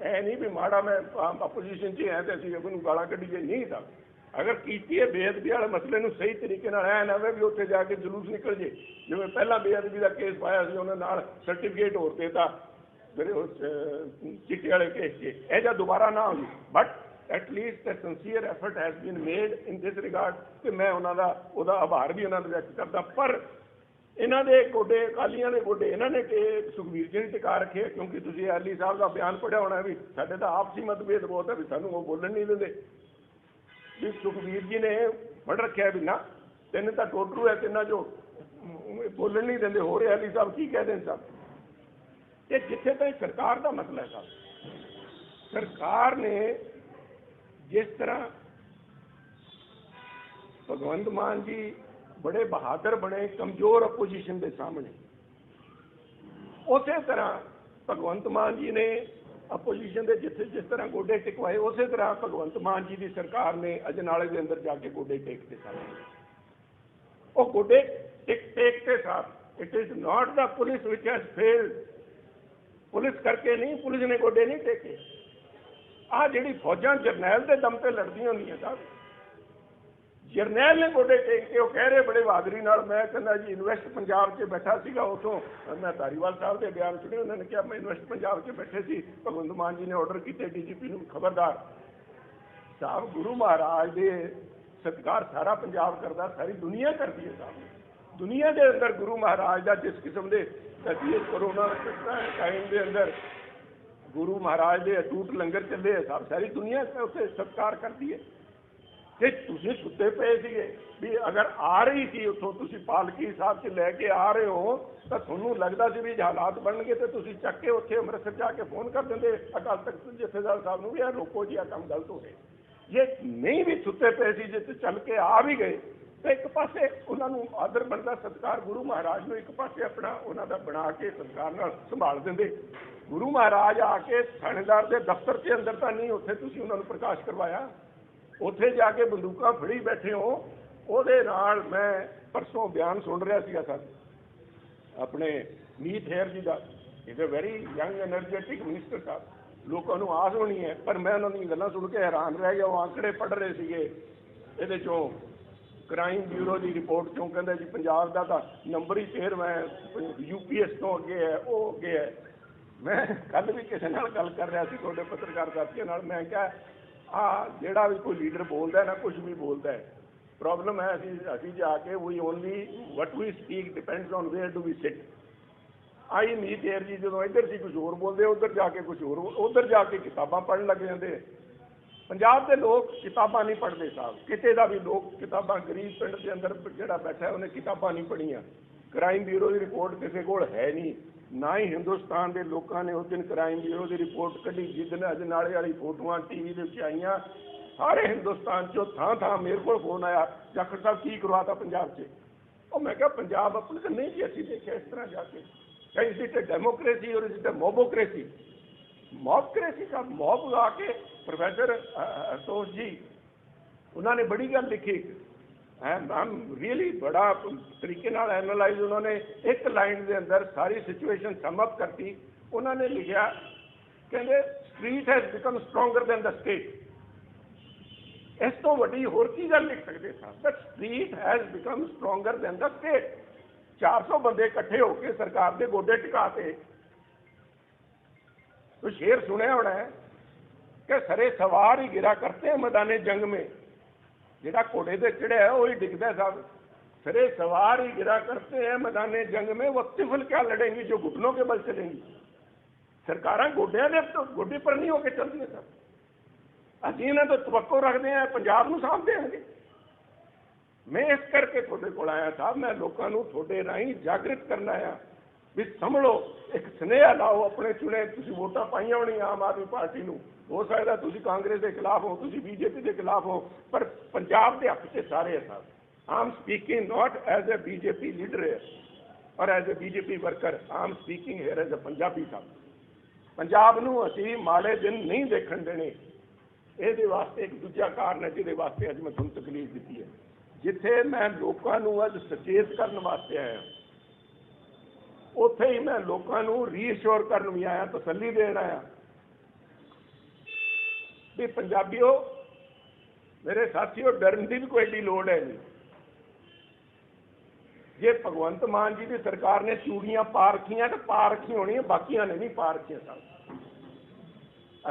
ਐ ਨਹੀਂ ਵੀ ਮਾੜਾ, ਮੈਂ ਆਪੋਜੀਸ਼ਨ 'ਚ ਹੈ ਤੇ ਅਸੀਂ ਉਹਨੂੰ ਗਾਲਾਂ ਕੱਢੀਏ। ਨਹੀਂ ਤਾਂ ਅਗਰ ਕੀਤੀ ਹੈ ਬੇਅਦਬੀ ਵਾਲੇ ਮਸਲੇ ਨੂੰ ਸਹੀ ਤਰੀਕੇ ਨਾਲ, ਐ ਨਾ ਵੀ ਉੱਥੇ ਜਾ ਕੇ ਜਲੂਸ ਨਿਕਲ ਜੇ। ਜਿਵੇਂ ਪਹਿਲਾਂ ਬੇਅਦਬੀ ਦਾ ਕੇਸ ਪਾਇਆ ਸੀ, ਉਹਨਾਂ ਨਾਲ ਸਰਟੀਫਿਕੇਟ ਹੋਰ ਦੇਤਾ ਮੇਰੇ ਉਸ ਚਿੱਟੇ ਵਾਲੇ ਕੇਸ 'ਚ ਇਹ ਜਾਂ ਦੁਬਾਰਾ ਨਾ ਹੋਵੇ but at least a sincere effort has been made in this regard ਤੇ ਮੈਂ ਉਹਨਾਂ ਦਾ, ਉਹਦਾ ਆਭਾਰ ਵੀ ਉਹਨਾਂ ਨੂੰ ਵਿਅਕਤ ਕਰਦਾ। ਪਰ ਇਹਨਾਂ ਦੇ ਗੋਡੇ, ਅਕਾਲੀਆਂ ਦੇ ਗੋਡੇ, ਇਹਨਾਂ ਨੇ ਕਿ ਸੁਖਬੀਰ ਜੀ ਨੇ ਟਿਕਾ ਰੱਖੇ ਕਿਉਂਕਿ ਤੁਸੀਂ ਅਲੀ ਸਾਹਿਬ ਦਾ ਬਿਆਨ ਪੜਿਆ ਹੋਣਾ ਵੀ ਸਾਡੇ ਤਾਂ ਆਪਸੀ ਮਤਭੇਦ ਬਹੁਤ ਹੈ ਵੀ ਸਾਨੂੰ ਉਹ ਬੋਲਣ ਨਹੀਂ ਦਿੰਦੇ। ਵੀ ਸੁਖਬੀਰ ਜੀ ਨੇ ਫੜ ਰੱਖਿਆ ਵੀ ਨਾ, ਤਿੰਨ ਤਾਂ ਟੋਟਰੂ ਹੈ ਤਿੰਨਾਂ ਜੋ ਬੋਲਣ ਨਹੀਂ ਦਿੰਦੇ ਹੋ ਰਿਹਾ ਅਲੀ ਸਾਹਿਬ ਕੀ ਕਹਿ ਦੇਣ ਸਾਹਿਬ ਇਹ ਜਿੱਥੇ ਤਾਈਂ ਸਰਕਾਰ ਦਾ ਮਸਲਾ ਹੈ ਸਾਹਿਬ ਸਰਕਾਰ ਨੇ ਜਿਸ ਤਰ੍ਹਾਂ ਭਗਵੰਤ ਮਾਨ ਜੀ ਬੜੇ ਬਹਾਦਰ ਬਣੇ, ਕਮਜ਼ੋਰ ਆਪੋਜੀਸ਼ਨ ਦੇ ਸਾਹਮਣੇ, ਉਸੇ ਤਰ੍ਹਾਂ ਭਗਵੰਤ ਮਾਨ ਜੀ ਨੇ ਅਪੋਜੀਸ਼ਨ ਦੇ ਜਿੱਥੇ ਜਿਸ ਤਰ੍ਹਾਂ ਗੋਡੇ ਟਿਕਵਾਏ, ਉਸੇ ਤਰ੍ਹਾਂ ਭਗਵੰਤ ਮਾਨ ਜੀ ਦੀ ਸਰਕਾਰ ਨੇ ਅਜਨਾਲੇ ਦੇ ਅੰਦਰ ਜਾ ਕੇ ਗੋਡੇ ਟੇਕਦੇ ਸਨ। ਉਹ ਗੋਡੇ ਟਿਕ ਟੇਕਦੇ ਸਨ it is not the police which has failed police ਕਰਕੇ ਨਹੀਂ, ਪੁਲਿਸ ਨੇ ਗੋਡੇ ਨਹੀਂ ਟੇਕੇ। ਆ ਜਿਹੜੀ ਫੌਜਾਂ ਜਰਨੈਲ ਦੇ ਦਮ ਤੇ ਲੜਦੀਆਂ ਹੁੰਦੀਆਂ ਸਾਹਿਬ ਜਰਨੈਲ ਨੇ ਗੋਡੇ ਟੇਕ ਕੇ ਉਹ ਕਹਿ ਰਹੇ ਬੜੇ ਬਹਾਦਰੀ ਨਾਲ, ਮੈਂ ਕਹਿੰਦਾ ਜੀ ਇਨਵੈਸਟ ਪੰਜਾਬ 'ਚ ਬੈਠਾ ਸੀਗਾ ਉਥੋਂ। ਮੈਂ ਧਾਰੀਵਾਲ ਸਾਹਿਬ ਦੇ ਬਿਆਨ ਸੁਣੇ, ਉਹਨਾਂ ਨੇ ਕਿਹਾ, ਮੈਂ ਇਨਵੈਸਟ ਪੰਜਾਬ 'ਚ ਬੈਠੇ ਸੀ। ਭਗਵੰਤ ਮਾਨ ਜੀ ਨੇ ਆਰਡਰ ਕੀਤੇ ਡੀਜੀਪੀ ਨੂੰ, ਖਬਰਦਾਰ। ਸਾਹਿਬ, ਗੁਰੂ ਮਹਾਰਾਜ ਦੇ ਸਤਿਕਾਰ ਸਾਰਾ ਪੰਜਾਬ ਕਰਦਾ, ਸਾਰੀ ਦੁਨੀਆ ਕਰਦੀ ਹੈ ਸਾਹਿਬ। ਦੁਨੀਆ ਦੇ ਅੰਦਰ ਗੁਰੂ ਮਹਾਰਾਜ ਦਾ ਜਿਸ ਕਿਸਮ ਦੇ ਅਸੀਂ ਕਰੋਨਾ ਟਾਈਮ ਦੇ ਅੰਦਰ ਗੁਰੂ ਮਹਾਰਾਜ ਦੇ ਅਟੂਟ ਲੰਗਰ ਚੱਲੇ ਆ ਸਾਹਿਬ, ਸਾਰੀ ਦੁਨੀਆ ਉੱਥੇ ਸਤਿਕਾਰ ਕਰਦੀ ਹੈ। ਤੇ ਤੁਸੀਂ ਸੁੱਤੇ ਪਏ ਸੀਗੇ, ਵੀ ਅਗਰ ਆ ਰਹੀ ਸੀ ਉੱਥੋਂ ਤੁਸੀਂ ਪਾਲਕੀ ਸਾਹਿਬ 'ਚ ਲੈ ਕੇ ਆ ਰਹੇ ਹੋ, ਤਾਂ ਤੁਹਾਨੂੰ ਲੱਗਦਾ ਸੀ ਵੀ ਹਾਲਾਤ ਬਣਨਗੇ ਤੇ ਤੁਸੀਂ ਚੱਕ ਕੇ ਉੱਥੇ ਅੰਮ੍ਰਿਤਸਰ ਜਾ ਕੇ ਫੋਨ ਕਰ ਦਿੰਦੇ। ਅਕਾਲ ਤਖਤ ਜਥੇਦਾਰ ਸਾਹਿਬ ਨੂੰ ਵੀ ਇਹ ਰੋਕੋ ਜੀ ਆ ਕੰਮ ਗਲਤ ਹੋ ਰਿਹਾ। ਜੇ ਨਹੀਂ ਵੀ ਸੁੱਤੇ ਪਏ ਸੀ, ਜੇ ਚੱਲ ਕੇ ਆ ਵੀ ਗਏ, ਤਾਂ ਇੱਕ ਪਾਸੇ ਉਹਨਾਂ ਨੂੰ ਆਦਰ ਬਣਦਾ ਸਤਿਕਾਰ ਗੁਰੂ ਮਹਾਰਾਜ ਨੂੰ, ਇੱਕ ਪਾਸੇ ਆਪਣਾ ਉਹਨਾਂ ਦਾ ਬਣਾ ਕੇ ਸਤਿਕਾਰ ਨਾਲ ਸੰਭਾਲ ਦਿੰਦੇ। ਗੁਰੂ ਮਹਾਰਾਜ ਆ ਕੇ ਥਾਣੇਦਾਰ ਦੇ ਦਫ਼ਤਰ ਦੇ ਅੰਦਰ ਤਾਂ ਨਹੀਂ, ਉੱਥੇ ਤੁਸੀਂ ਉਹਨਾਂ ਨੂੰ ਪ੍ਰਕਾਸ਼ ਕਰਵਾਇਆ। ਉੱਥੇ ਜਾ ਕੇ ਬੰਦੂਕਾਂ ਫੜੀ ਬੈਠੇ ਹੋ, ਉਹਦੇ ਨਾਲ ਮੈਂ ਪਰਸੋਂ ਬਿਆਨ ਸੁਣ ਰਿਹਾ ਸੀਗਾ ਸਾਡੇ ਆਪਣੇ ਮੀਤ ਹੇਰ ਜੀ ਦਾ। Is a very young energetic minister ਸਾਹਿਬ ਲੋਕਾਂ ਨੂੰ ਆਸ ਹੋਣੀ ਹੈ, ਪਰ ਮੈਂ ਉਹਨਾਂ ਦੀਆਂ ਗੱਲਾਂ ਸੁਣ ਕੇ ਹੈਰਾਨ ਰਹਿ ਗਿਆ। ਉਹ ਆਂਕੜੇ ਪੜ ਰਹੇ ਸੀਗੇ। ਇਹਦੇ ਚੋਂ ਕ੍ਰਾਈਮ ਬਿਊਰੋ ਦੀ ਰਿਪੋਰਟ ਚੋਂ ਕਹਿੰਦਾ ਜੀ, ਪੰਜਾਬ ਦਾ ਤਾਂ ਨੰਬਰ ਹੀ 13ਵਾਂ ਹੈ ਯੂਪੀਐਸ ਤੋਂ ਅੱਗੇ ਹੈ, ਉਹ ਅੱਗੇ ਹੈ। ਮੈਂ ਕੱਲ ਵੀ ਕਿਸੇ ਨਾਲ ਗੱਲ ਕਰ ਰਿਹਾ ਸੀ, ਤੁਹਾਡੇ ਪੱਤਰਕਾਰ ਸਾਥੀਆਂ ਨਾਲ। ਮੈਂ ਕਿਹਾ ਆ ਜਿਹੜਾ ਵੀ ਕੋਈ ਲੀਡਰ ਬੋਲਦਾ ਨਾ ਕੁਝ ਵੀ ਬੋਲਦਾ ਹੈ ਪ੍ਰੋਬਲਮ ਹੈ ਅਸੀਂ ਅਸੀਂ ਜਾ ਕੇ we only what we speak depends on where to we sit I ਨੀਤ ਏਅਰ ਜੀ ਜਦੋਂ ਇੱਧਰ ਸੀ ਕੁਝ ਹੋਰ ਬੋਲਦੇ, ਉੱਧਰ ਜਾ ਕੇ ਕੁਝ ਹੋਰ, ਉੱਧਰ ਜਾ ਕੇ ਕਿਤਾਬਾਂ ਪੜ੍ਹਨ ਲੱਗ ਜਾਂਦੇ। ਪੰਜਾਬ ਦੇ ਲੋਕ ਕਿਤਾਬਾਂ ਨਹੀਂ ਪੜ੍ਹਦੇ ਸਾਹਿਬ। ਕਿਤੇ ਦਾ ਵੀ ਲੋਕ ਕਿਤਾਬਾਂ ਗਰੀਬ ਪਿੰਡ ਦੇ ਅੰਦਰ ਜਿਹੜਾ ਬੈਠਾ ਉਹਨੇ ਕਿਤਾਬਾਂ ਨਹੀਂ ਪੜ੍ਹੀਆਂ। ਕ੍ਰਾਈਮ ਬਿਊਰੋ ਦੀ ਰਿਪੋਰਟ ਕਿਸੇ ਕੋਲ ਹੈ ਨਹੀਂ। ਨਾ ਹੀ ਹਿੰਦੁਸਤਾਨ ਦੇ ਲੋਕਾਂ ਨੇ ਉਸ ਦਿਨ ਕ੍ਰਾਈਮ ਬਿਊਰੋ ਦੀ ਰਿਪੋਰਟ ਕੱਢੀ, ਜਿਸ ਦਿਨ ਨਾਲੇ ਵਾਲੀ ਫੋਟੋਆਂ ਟੀਵੀ ਦੇ ਵਿੱਚ ਆਈਆਂ, ਸਾਰੇ ਹਿੰਦੁਸਤਾਨ ਚੋਂ ਥਾਂ ਥਾਂ ਮੇਰੇ ਕੋਲ ਫੋਨ ਆਇਆ, ਜਾਖੜ ਸਾਹਿਬ ਕੀ ਕਰਵਾਤਾ ਪੰਜਾਬ 'ਚ? ਉਹ ਮੈਂ ਕਿਹਾ, ਪੰਜਾਬ ਆਪਣੇ ਤਾਂ ਨਹੀਂ ਜੀ, ਅਸੀਂ ਦੇਖਿਆ ਇਸ ਤਰ੍ਹਾਂ ਜਾ ਕੇ। ਕਹੀਂ ਸੀ ਤੇ ਡੈਮੋਕ੍ਰੇਸੀ ਔਰ ਇਸ ਤੇ ਮੋਬੋਕ੍ਰੇਸੀ ਮੌਬਕ੍ਰੇਸੀ ਦਾ ਮੌਬ ਲਾ ਕੇ ਪ੍ਰੋਫੈਸਰ ਅਸੋਸ਼ ਜੀ, ਉਹਨਾਂ ਨੇ ਬੜੀ ਗੱਲ ਲਿਖੀ ਆਮ ਰੀਅਲੀ ਬੜਾ ਤਰੀਕੇ ਨਾਲ ਐਨਲਾਈਜ਼ ਉਹਨਾਂ ਨੇ ਇੱਕ ਲਾਈਨ ਦੇ ਅੰਦਰ ਸਾਰੀ ਸਿਚੁਏਸ਼ਨ ਸਮ ਅਪ ਕਰਤੀ। ਉਹਨਾਂ ਨੇ ਲਿਖਿਆ, ਕਹਿੰਦੇ street has become stronger than the state ਇਸ ਤੋਂ ਵੱਡੀ ਹੋਰ ਕੀ ਗੱਲ ਲਿਖ ਸਕਦੇ ਸਾਂ? That street has become stronger than the state 400 ਬੰਦੇ ਇਕੱਠੇ ਹੋ ਕੇ ਸਰਕਾਰ ਦੇ ਗੋਡੇ ਟਿਕਾਤੇ ਤੋ। ਸ਼ੇਰ ਸੁਣਿਆ ਹੋਣਾ ਹੈ ਕਿ ਸਰੇ ਸਵਾਰ ਹੀ ਗਿਰਾ ਕਰਤੇ ਮੈਦਾਨੇ ਜੰਗ ਮੇਂ। में जेड़ा घोड़े से चढ़िया है वही डिगता है साहब सरे सवार ही गिरा करते हैं मैदाने जंग में वो तिफल क्या लड़ेंगी जो घुटनों के बल चलेंगी ਸਰਕਾਰਾਂ ਗੋਡਿਆਂ ਦੇ ਤੋਂ ਗੋਡੇ ਪਰ ਨਹੀਂ ਹੋ ਕੇ ਚੱਲਦੀਆਂ ਸਰ ਅਸੀਂ ਇਹਨਾਂ ਤੋਂ ਤਵੱਕੋ ਰੱਖਦੇ ਹਾਂ ਪੰਜਾਬ ਨੂੰ ਸਾਂਭਦੇ ਆਂਗੇ ਮੈਂ ਇਸ ਕਰਕੇ ਤੁਹਾਡੇ ਕੋਲ ਆਇਆ ਸਾਹਿਬ ਮੈਂ ਲੋਕਾਂ ਨੂੰ ਤੁਹਾਡੇ ਰਾਹੀਂ ਜਾਗਰਿਤ ਕਰਨ ਆਇਆ ਵੀ ਸੰਭਲੋ। ਇੱਕ ਸੁਨੇਹਾ ਲਾਓ ਆਪਣੇ ਚੁਣੇ, ਤੁਸੀਂ ਵੋਟਾਂ ਪਾਈਆਂ ਹੋਣੀਆਂ ਆਮ ਆਦਮੀ ਪਾਰਟੀ ਨੂੰ। ਹੋ ਸਕਦਾ ਤੁਸੀਂ ਕਾਂਗਰਸ ਦੇ ਖਿਲਾਫ ਹੋ, ਤੁਸੀਂ ਬੀਜੇਪੀ ਦੇ ਖਿਲਾਫ ਹੋ, ਪਰ ਪੰਜਾਬ ਦੇ ਹੱਕ 'ਚ ਸਾਰੇ ਹੈ ਸਾਹਿਬ I'm speaking not as a BJP leader or as a BJP worker I'm speaking here as a Punjabi ਸਾਹਿਬ ਪੰਜਾਬ ਨੂੰ ਅਸੀਂ ਮਾਲੇ ਦਿਨ ਨਹੀਂ ਦੇਖਣ ਦੇਣੇ। ਇਹਦੇ ਵਾਸਤੇ ਇੱਕ ਦੂਜਾ ਕਾਰਨ ਹੈ, ਜਿਹਦੇ ਵਾਸਤੇ ਅੱਜ ਮੈਂ ਤੁਹਾਨੂੰ ਤਕਲੀਫ ਦਿੱਤੀ ਹੈ। ਜਿੱਥੇ ਮੈਂ ਲੋਕਾਂ ਨੂੰ ਅੱਜ ਸੁਚੇਤ ਕਰਨ ਵਾਸਤੇ ਆਇਆ ਉੱਥੇ ਹੀ ਮੈਂ ਲੋਕਾਂ ਨੂੰ ਰੀਸ਼ੋਰ ਕਰਨ ਵੀ ਆਇਆ, ਤਸੱਲੀ ਦੇਣ ਆਇਆ। ਵੀ ਪੰਜਾਬੀਓ, ਮੇਰੇ ਸਾਥੀਓ, ਡਰਨ ਦੀ ਵੀ ਕੋਈ ਏਡੀ ਲੋੜ ਹੈ ਨਹੀਂ। ਜੇ ਭਗਵੰਤ ਮਾਨ ਜੀ ਦੀ ਸਰਕਾਰ ਨੇ ਚੂੜੀਆਂ ਪਾ ਰੱਖੀਆਂ, ਤਾਂ ਪਾ ਰੱਖੀਆਂ ਹੋਣੀਆਂ, ਬਾਕੀਆਂ ਨੇ ਨਹੀਂ ਪਾ ਰੱਖੀਆਂ ਸਨ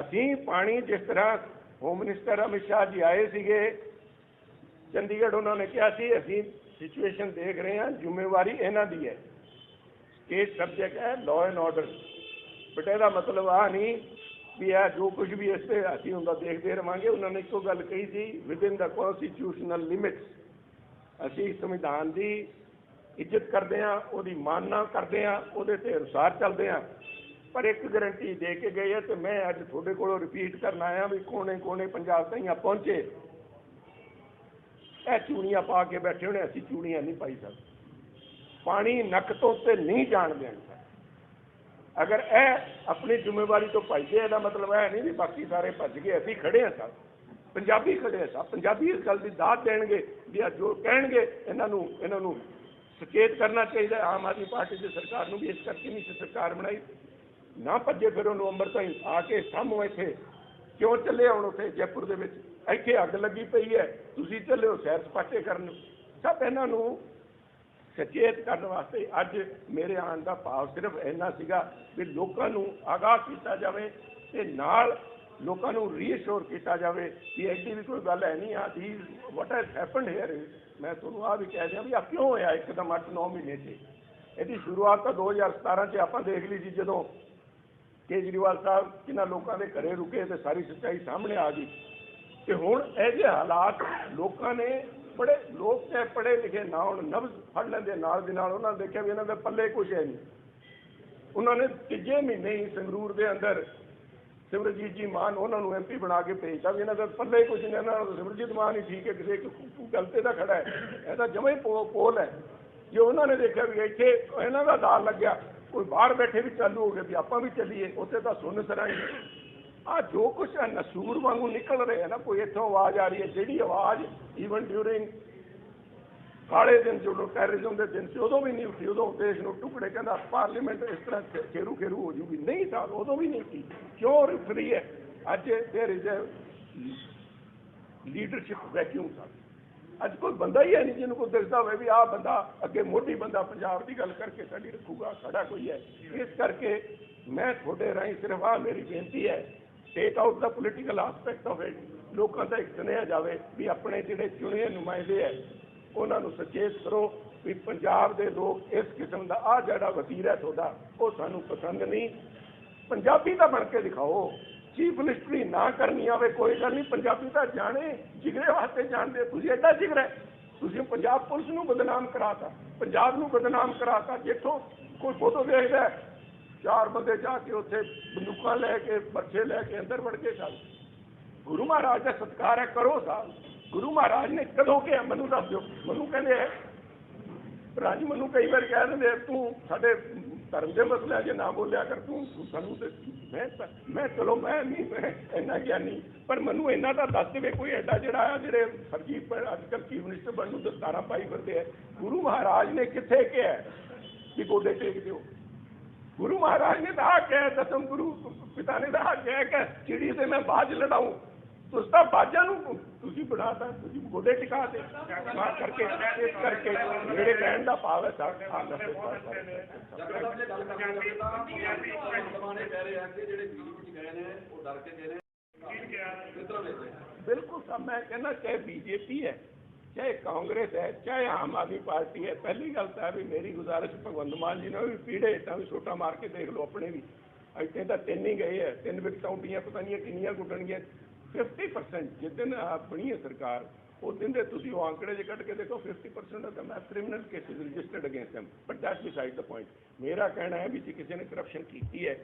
ਅਸੀਂ ਪਾਣੀ, ਜਿਸ ਤਰ੍ਹਾਂ ਹੋਮ ਮਿਨਿਸਟਰ ਅਮਿਤ ਸ਼ਾਹ ਜੀ ਆਏ ਸੀਗੇ, ਚੰਡੀਗੜ੍ਹ ਉਹਨਾਂ ਨੇ ਕਿਹਾ ਸੀ, ਅਸੀਂ ਸਿਚੁਏਸ਼ਨ ਦੇਖ ਰਹੇ ਹਾਂ, ਜ਼ਿੰਮੇਵਾਰੀ ਇਹਨਾਂ ਦੀ ਹੈ। ਇਹ ਸਬਜੈਕਟ ਹੈ ਲਾਅ ਐਂਡ ਆਰਡਰ ਬਟ, ਇਹਦਾ ਮਤਲਬ ਆ ਨਹੀਂ ਵੀ ਇਹ ਜੋ ਕੁਝ ਵੀ ਇਸ ਤੇ ਅਸੀਂ ਹੁੰਦਾ ਦੇਖਦੇ ਰਵਾਂਗੇ। ਉਹਨਾਂ ਨੇ ਇੱਕੋ ਗੱਲ ਕਹੀ ਸੀ ਵਿਦਿਨ ਦਾ ਕਨਸਟੀਟਿਊਸ਼ਨਲ ਲਿਮਿਟਸ ਅਸੀਂ ਸੰਵਿਧਾਨ ਦੀ ਇੱਜ਼ਤ ਕਰਦੇ ਹਾਂ, ਉਹਦੀ ਮਾਨਨਾ ਕਰਦੇ ਹਾਂ, ਉਹਦੇ ਤੇ ਅਨੁਸਾਰ ਚੱਲਦੇ ਹਾਂ। ਪਰ ਇੱਕ ਗਰੰਟੀ ਦੇ ਕੇ ਗਏ ਆ ਤੇ ਮੈਂ ਅੱਜ ਤੁਹਾਡੇ ਕੋਲੋਂ ਰਿਪੀਟ ਕਰਨ ਆਇਆ ਵੀ ਕੋਨੇ ਕੋਨੇ ਪੰਜਾਬ ਤਈਆਂ ਪਹੁੰਚੇ। ਇਹ ਚੂੜੀਆਂ ਪਾ ਕੇ ਬੈਠੇ ਹੋਣੇ, ਅਸੀਂ ਚੂੜੀਆਂ ਨਹੀਂ ਪਾਈ ਸਕਦੇ। ਪਾਣੀ ਨੱਕ ਤੋਂ ਉੱਤੇ ਨਹੀਂ ਜਾਣ ਦੇਣਾ ਅਗਰ ਇਹ ਆਪਣੀ ਜ਼ਿੰਮੇਵਾਰੀ ਤੋਂ ਭੱਜਦੇ ਇਹਦਾ ਮਤਲਬ ਇਹ ਨਹੀਂ ਵੀ ਬਾਕੀ ਸਾਰੇ ਭੱਜ ਗਏ, ਅਸੀਂ ਖੜੇ ਹਾਂ ਸਭ। ਪੰਜਾਬੀ ਖੜੇ ਹਾਂ ਸਭ। ਪੰਜਾਬੀ ਇਸ ਗੱਲ ਦੀ ਦਾਤ ਦੇਣਗੇ ਵੀ ਆ ਜੋ ਕਹਿਣਗੇ, ਇਹਨਾਂ ਨੂੰ ਇਹਨਾਂ ਨੂੰ ਸੁਚੇਤ ਕਰਨਾ ਚਾਹੀਦਾ। ਆਮ ਆਦਮੀ ਪਾਰਟੀ ਦੀ ਸਰਕਾਰ ਨੂੰ ਵੀ ਇਸ ਕਰਕੇ ਨਹੀਂ ਸਰਕਾਰ ਬਣਾਈ। ਨਾ ਭੱਜੇ ਫਿਰ ਉਹ ਨਵੰਬਰ ਤਾਈਂ ਆ ਕੇ ਸਾਹਮਣੇ ਇੱਥੇ ਕਿਉਂ ਚੱਲੇ ਹੁਣ ਉੱਥੇ ਜੈਪੁਰ ਦੇ ਵਿੱਚ? ਇੱਥੇ ਅੱਗ ਲੱਗੀ ਪਈ ਹੈ। ਤੁਸੀਂ ਚੱਲੇ ਹੋ ਸੈਰ ਸਪਾਟੇ ਕਰਨ। ਸਭ ਇਹਨਾਂ ਨੂੰ ਸਚੇਤ ਕਰਨ ਵਾਸਤੇ ਅੱਜ ਮੇਰੇ ਆਉਣ ਦਾ ਭਾਵ ਸਿਰਫ ਇੰਨਾ ਸੀਗਾ ਵੀ ਲੋਕਾਂ ਨੂੰ ਆਗਾਹ ਕੀਤਾ ਜਾਵੇ ਤੇ ਨਾਲ ਲੋਕਾਂ ਨੂੰ ਰੀਅਸ਼ੋਰ ਕੀਤਾ ਜਾਵੇ ਕਿ ਐਡੀ ਵੀ ਕੋਈ ਗੱਲ ਹੈ ਨਹੀਂ ਆ ਦੀ ਵਾਟ ਹੈਜ਼ ਹੈਪਨਡ ਹੇਅਰ ਮੈਂ ਤੁਹਾਨੂੰ ਆ ਵੀ ਕਹਿ ਦਿਆਂ ਵੀ ਆ ਕਿਉਂ ਹੋਇਆ ਇੱਕਦਮ 8-9 ਮਹੀਨੇ 'ਚ? ਇਹਦੀ ਸ਼ੁਰੂਆਤ ਤਾਂ 2017 'ਚ ਆਪਾਂ ਦੇਖ ਲਈ ਸੀ ਜਦੋਂ ਕੇਜਰੀਵਾਲ ਸਾਹਿਬ ਕਿਨਾਂ ਲੋਕਾਂ ਦੇ ਘਰੇ ਰੁਕੇ ਤੇ ਸਾਰੀ ਸੱਚਾਈ ਸਾਹਮਣੇ ਆ ਗਈ। ਤੇ ਹੁਣ ਇਹ ਜਿਹੇ ਹਾਲਾਤ ਲੋਕਾਂ ਨੇ ਬੜੇ ਲੋਕ ਤੇ ਪੜ੍ਹੇ ਲਿਖੇ ਨਾ ਹੁਣ, ਨਬਜ਼ ਫੜ ਲੈਂਦੇ ਨਾਲ ਦੇ ਨਾਲ, ਉਹਨਾਂ ਨੇ ਦੇਖਿਆ ਵੀ ਇਹਨਾਂ ਦੇ ਪੱਲੇ ਕੁਝ ਹੈ ਨਹੀਂ। ਉਹਨਾਂ ਨੇ ਤੀਜੇ ਮਹੀਨੇ ਹੀ ਸੰਗਰੂਰ ਦੇ ਅੰਦਰ ਸਿਮਰਜੀਤ ਜੀ ਮਾਨ ਉਹਨਾਂ ਨੂੰ ਐਮਪੀ ਬਣਾ ਕੇ ਭੇਜਤਾ ਵੀ ਇਹਨਾਂ ਦਾ ਪੱਲੇ ਕੁਝ ਨਹੀਂ, ਇਹਨਾਂ ਦਾ ਸਿਮਰਜੀਤ ਮਾਨ ਹੀ ਠੀਕ ਹੈ, ਕਿਸੇ ਗਲਤੇ ਦਾ ਖੜਾ ਹੈ। ਇਹ ਤਾਂ ਜਮੇ ਪੋਲ ਹੈ। ਜੇ ਉਹਨਾਂ ਨੇ ਦੇਖਿਆ ਵੀ ਇੱਥੇ ਇਹਨਾਂ ਦਾ ਦਾਲ ਲੱਗਿਆ, ਕੋਈ ਬਾਹਰ ਬੈਠੇ ਵੀ ਚਾਲੂ ਹੋ ਗਏ ਵੀ ਆਪਾਂ ਵੀ ਚੱਲੀਏ, ਉੱਥੇ ਤਾਂ ਸੁਣ ਸਰਾਈ ਆ ਜੋ ਕੁਝ ਨਸੂਰ ਵਾਂਗੂ ਨਿਕਲ ਰਿਹਾ ਨਾ, ਕੋਈ ਇੱਥੋਂ ਆਵਾਜ਼ ਆ ਰਹੀ ਹੈ, ਜਿਹੜੀ ਆਵਾਜ਼ ਈਵਨ ਡਿਊਰਿੰਗ ਕਾਲੇ ਦਿਨ ਜਦੋਂ ਟੈਰਰਿਜ਼ਮ ਦੇ ਦਿਨ ਸੀ, ਉਦੋਂ ਵੀ ਨਹੀਂ ਉੱਠੀ, ਉਦੋਂ ਦੇਸ਼ ਨੂੰ ਟੁਕੜੇ ਕਹਿੰਦਾ ਪਾਰਲੀਮੈਂਟ ਇਸ ਤਰ੍ਹਾਂ ਖੇਰੂ ਖੇਰੂ ਹੋ ਜੂਗੀ, ਨਹੀਂ ਤਾਂ ਉਦੋਂ ਵੀ ਨਹੀਂ ਉੱਠੀ। ਕਿਉਂ ਉੱਠ ਰਹੀ ਹੈ? ਅੱਜ there is leadership vacuum sir. ਅੱਜ ਕੋਈ ਬੰਦਾ ਹੀ ਹੈ ਨਹੀਂ ਜਿਹਨੂੰ ਕੋਈ ਦਿਸਦਾ ਹੋਵੇ ਵੀ ਆਹ ਬੰਦਾ ਅੱਗੇ ਮੋਢੀ ਬੰਦਾ ਪੰਜਾਬ ਦੀ ਗੱਲ ਕਰਕੇ ਸਾਡੀ ਰੱਖੂਗਾ, ਸਾਡਾ ਕੋਈ ਹੈ। ਇਸ ਕਰਕੇ ਮੈਂ ਤੁਹਾਡੇ ਰਾਹੀਂ ਸਿਰਫ ਆ ਮੇਰੀ ਬੇਨਤੀ ਹੈ take out the political aspect of it ਲੋਕਾਂ ਦਾ ਇੱਕ ਸੁਨੇਹਾ ਜਾਵੇ ਵੀ ਆਪਣੇ ਜਿਹੜੇ ਚੁਣੇ ਨੁਮਾਇੰਦੇ ਹੈ ਉਹਨਾਂ ਨੂੰ ਸੁਚੇਤ ਕਰੋ ਵੀ ਪੰਜਾਬ ਦੇ ਲੋਕ ਇਸ ਕਿਸਮ ਦਾ ਆ ਜਿਹੜਾ ਵਜ਼ੀਰ ਹੈ ਤੁਹਾਡਾ, ਉਹ ਸਾਨੂੰ ਪਸੰਦ ਨਹੀਂ ਪੰਜਾਬੀ ਤਾਂ ਬਣ ਕੇ ਦਿਖਾਓ ਚੀਫ ਮਿਨਿਸਟਰੀ ਨਾ ਕਰਨੀ ਆਵੇ, ਕੋਈ ਗੱਲ ਨਹੀਂ, ਪੰਜਾਬੀ ਤਾਂ ਜਾਣੇ, ਜਿਗਰੇ ਵਾਸਤੇ ਜਾਣਦੇ ਹੋ। ਤੁਸੀਂ ਐਡਾ ਜਿਗਰ ਹੈ ਤੁਸੀਂ ਪੰਜਾਬ ਪੁਲਿਸ ਨੂੰ ਬਦਨਾਮ ਕਰਾਤਾ, ਪੰਜਾਬ ਨੂੰ ਬਦਨਾਮ ਕਰਾਤਾ, ਜਿੱਥੋਂ ਕੋਈ ਫੋਟੋ ਵੇਖਦਾ ਚਾਰ ਬੰਦੇ ਜਾ ਕੇ ਉੱਥੇ ਬੰਦੂਕਾਂ ਲੈ ਕੇ ਬੱਚੇ ਲੈ ਕੇ ਅੰਦਰ ਵੜ ਗਏ ਸਨ। ਗੁਰੂ ਮਹਾਰਾਜ ਦਾ ਸਤਿਕਾਰ ਹੈ, ਕਰੋ ਸਾਹਿਬ ਗੁਰੂ ਮਹਾਰਾਜ ਨੇ ਕਦੋਂ ਕਿਹਾ, ਮੈਨੂੰ ਦੱਸ ਦਿਓ। ਮੈਨੂੰ ਕਹਿੰਦੇ ਰਾਜ ਮੈਨੂੰ ਕਈ ਵਾਰ ਕਹਿ ਦਿੰਦੇ ਤੂੰ ਸਾਡੇ ਧਰਮ ਦੇ ਮਸਲਿਆਂ 'ਚ ਨਾ ਬੋਲਿਆ ਕਰ, ਤੂੰ ਸਾਨੂੰ ਤੇ ਮੈਂ ਮੈਂ ਚਲੋ, ਮੈਂ ਨਹੀਂ ਮੈਂ ਇੰਨਾ ਗਿਆਨੀ ਪਰ ਮੈਨੂੰ ਇੰਨਾ ਤਾਂ ਦੱਸ ਦੇਵੇ, ਕੋਈ ਐਡਾ ਜਿਹੜਾ ਆ, ਜਿਹੜੇ ਫਰਜੀ ਅੱਜ ਕੱਲ੍ਹ ਚੀਫ ਮਿਨਿਸਟਰ ਬਣਨ ਨੂੰ ਦਸਤਾਰਾਂ ਪਾਈ ਫਿਰਦੇ ਆ। ਗੁਰੂ ਮਹਾਰਾਜ ਨੇ ਕਿੱਥੇ ਕਿਹਾ ਕਿ ਗੋਡੇ ਟੇਕ ਦਿਓ? ਗੁਰੂ ਮਹਾਰਾਜ ਨੇ ਤਾਂ ਆਹ ਕਿਹਾ, ਦਸਮ ਪਿਤਾ ਨੇ ਤਾਂ ਆਹ ਕਿਹਾ ਚਿੜੀ ਤੇ ਮੈਂ ਬਾਜ ਲੜਾਉਂ ਤੁਸੀਂ ਤਾਂ ਬਾਜਾਂ ਨੂੰ ਤੁਸੀਂ ਬਣਾਤਾ ਤੁਸੀਂ ਗੋਡੇ ਟਿਕਾ ਦੇ ਮਾਰ ਕਰਕੇ, ਇਸ ਕਰਕੇ ਮੇਰੇ ਕਹਿਣ ਦਾ ਭਾਵ ਹੈ ਸਰ ਆ। ਦੱਸੋ ਬਿਲਕੁਲ ਸਭ ਮੈਂ ਕਹਿੰਦਾ ਚਾਹੇ ਬੀਜੇਪੀ ਹੈ। ਚਾਹੇ ਕਾਂਗਰਸ ਹੈ, ਚਾਹੇ ਆਮ ਆਦਮੀ ਪਾਰਟੀ ਹੈ, ਪਹਿਲੀ ਗੱਲ ਤਾਂ ਵੀ ਮੇਰੀ ਗੁਜ਼ਾਰਿਸ਼ ਭਗਵੰਤ ਮਾਨ ਜੀ ਨੇ ਵੀ ਪੀੜੇ ਤਾਂ ਵੀ ਛੋਟਾ ਮਾਰ ਕੇ ਦੇਖ ਲਓ ਆਪਣੇ ਵੀ। ਇੱਥੇ ਤਾਂ ਤਿੰਨ ਹੀ ਗਏ ਹੈ, ਤਿੰਨ ਵਿਕਟਾਂ ਉੱਡੀਆਂ, ਪਤਾ ਨਹੀਂ ਕਿੰਨੀਆਂ ਗੁੱਟਣਗੀਆਂ 50% ਜਿੱਦਨ ਬਣੀ ਹੈ ਸਰਕਾਰ, ਉਸ ਦਿਨ ਦੇ ਤੁਸੀਂ ਉਹ ਆંકੜੇ ਜੇ ਕੱਢ ਕੇ ਦੇਖੋ 50% of the criminal cases registered against them but that's beside the point ਮੇਰਾ ਕਹਿਣਾ ਹੈ ਵੀ ਜੇ ਕਿਸੇ ਨੇ ਕਰਪਸ਼ਨ ਕੀਤੀ ਹੈ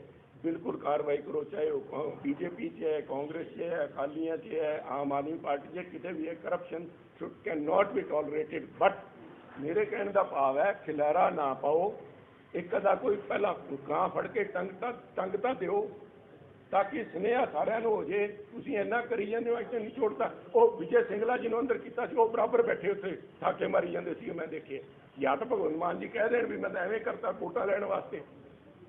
ਬਿਲਕੁਲ ਕਾਰਵਾਈ ਕਰੋ ਚਾਹੇ ਉਹ ਬੀਜੇਪੀ 'ਚ ਹੈ ਕਾਂਗਰਸ 'ਚ ਹੈ ਅਕਾਲੀਆਂ 'ਚ ਹੈ ਆਮ ਆਦਮੀ ਪਾਰਟੀ 'ਚ ਹੈ, ਕਿਤੇ ਵੀ ਹੈ corruption should can not be tolerated but ਮੇਰੇ ਕਹਿਣ ਦਾ ਭਾਵ ਹੈ ਖਿਲਾਰਾ ਨਾ ਪਾਓ ਇੱਕ ਦਾ ਕੋਈ ਪਹਿਲਾਂ ਗਾਂ ਫੜ ਕੇ ਟੰਗ ਤਾਂ ਟੰਗ ਤਾਂ ਦਿਓ ਤਾਂ ਕਿ ਸੁਨੇਹਾ ਸਾਰਿਆਂ ਨੂੰ ਹੋ ਜੇ ਤੁਸੀਂ ਇੰਨਾ ਕਰੀ ਜਾਂਦੇ ਹੋ ਇੱਥੇ ਨਹੀਂ ਛੋੜਦਾ। ਉਹ ਵਿਜੇ ਸਿੰਗਲਾ ਜਿਹਨੂੰ ਅੰਦਰ ਕੀਤਾ ਸੀ ਉਹ ਬਰਾਬਰ ਬੈਠੇ ਉੱਥੇ ਠਾਕੇ ਮਾਰੀ ਜਾਂਦੇ ਸੀ ਮੈਂ ਦੇਖੇ ਜਾਂ ਤਾਂ ਭਗਵੰਤ ਮਾਨ ਜੀ ਕਹਿ ਦੇਣ ਵੀ ਮੈਂ ਤਾਂ ਐਵੇਂ ਕਰਤਾ ਵੋਟਾਂ ਲੈਣ ਵਾਸਤੇ।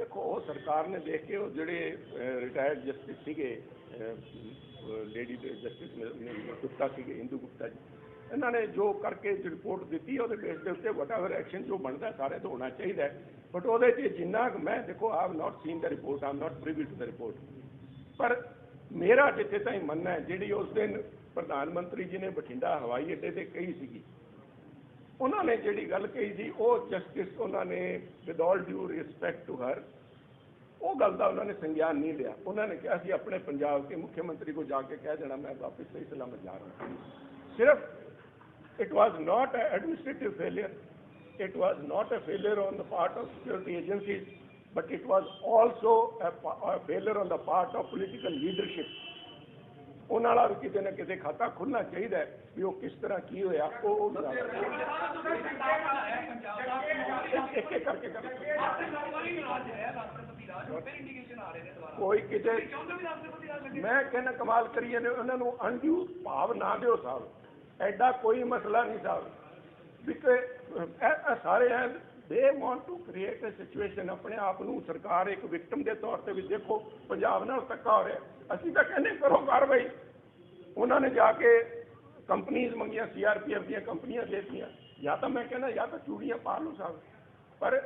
ਦੇਖੋ, ਉਹ ਸਰਕਾਰ ਨੇ ਦੇਖ ਕੇ ਉਹ ਜਿਹੜੇ ਰਿਟਾਇਰਡ ਜਸਟਿਸ ਸੀਗੇ ਲੇਡੀ ਜਸਟਿਸ ਗੁਪਤਾ ਸੀਗੇ ਹਿੰਦੂ ਗੁਪਤਾ ਜੀ। ਇਹਨਾਂ ਨੇ ਜੋ ਕਰਕੇ ਰਿਪੋਰਟ ਦਿੱਤੀ, ਉਹਦੇ ਬੇਸ ਦੇ ਉੱਤੇ ਵਟਐਵਰ ਐਕਸ਼ਨ ਜੋ ਬਣਦਾ, ਸਾਰੇ ਤੋਂ ਹੋਣਾ ਚਾਹੀਦਾ ਬਟ ਉਹਦੇ 'ਚ ਜਿੰਨਾ ਕੁ ਮੈਂ, ਦੇਖੋ I have not seen the report I am not privy to the report ਪਰ ਮੇਰਾ ਜਿੱਥੇ ਤਾਈਂ ਮੰਨਣਾ ਹੈ, ਜਿਹੜੀ ਉਸ ਦਿਨ ਪ੍ਰਧਾਨ ਮੰਤਰੀ ਜੀ ਨੇ ਬਠਿੰਡਾ ਹਵਾਈ ਅੱਡੇ ਤੇ ਕਹੀ ਸੀਗੀ ਉਹਨਾਂ ਨੇ ਜਿਹੜੀ ਗੱਲ ਕਹੀ ਸੀ ਉਹ ਜਸਟਿਸ ਉਹਨਾਂ ਨੇ with all due respect to her ਉਹ ਗੱਲ ਦਾ ਉਹਨਾਂ ਨੇ ਸੰਗਿਆਨ ਨਹੀਂ ਲਿਆ ਉਹਨਾਂ ਨੇ ਕਿਹਾ ਸੀ ਆਪਣੇ ਪੰਜਾਬ ਦੇ ਮੁੱਖ ਮੰਤਰੀ ਕੋ ਜਾ ਕੇ ਕਹਿ ਦੇਣਾ ਮੈਂ ਵਾਪਸ ਸਹੀ ਸਲਾਮਤ ਜਾ ਰਹਾ ਹਾਂ ਸਿਰਫ it was not a administrative failure it was not a failure on the part of security agencies, but it was also a, a failure on the part of political. ਉਹਨਾਂ ਨਾਲ ਵੀ ਕਿਤੇ ਨਾ ਕਿਤੇ ਖਾਤਾ ਖੁੱਲਣਾ ਚਾਹੀਦਾ ਵੀ ਉਹ ਕਿਸ ਤਰ੍ਹਾਂ ਕੀ ਹੋਇਆ, ਉਹ ਇੱਕ ਇੱਕ ਕਰਕੇ ਕੋਈ ਕਿਤੇ ਮੈਂ ਕਹਿੰਦਾ ਕਮਾਲ ਕਰੀਏ ਜਾਂਦੇ ਉਹਨਾਂ ਨੂੰ ਅਣਡਿਊ ਭਾਵ ਨਾ ਦਿਓ ਸਾਹਿਬ। ਐਡਾ ਕੋਈ ਮਸਲਾ ਨਹੀਂ ਸਾਹਿਬ। ਵੀ ਸਾਰੇ ਐ they want to create a situation ਆਪਣੇ ਆਪ ਨੂੰ ਸਰਕਾਰ ਇੱਕ ਵਿਕਟਮ ਦੇ ਤੌਰ ਤੇ ਵੀ ਦੇਖੋ, ਪੰਜਾਬ ਨਾਲ ਧੱਕਾ ਹੋ ਰਿਹਾ ਅਸੀਂ ਤਾਂ ਕਹਿੰਦੇ ਕਰੋ ਕਾਰਵਾਈ। ਉਹਨਾਂ ਨੇ ਜਾ ਕੇ ਕੰਪਨੀਆਂ ਮੰਗੀਆਂ ਸੀਆਰਪੀਐਫ ਦੀਆਂ ਕੰਪਨੀਆਂ ਦੇਤੀਆਂ। ਜਾਂ ਤਾਂ ਮੈਂ ਕਹਿੰਦਾ, ਜਾਂ ਤਾਂ ਚੂੜੀਆਂ ਪਾ ਲਓ ਸਾਹਿਬ ਪਰ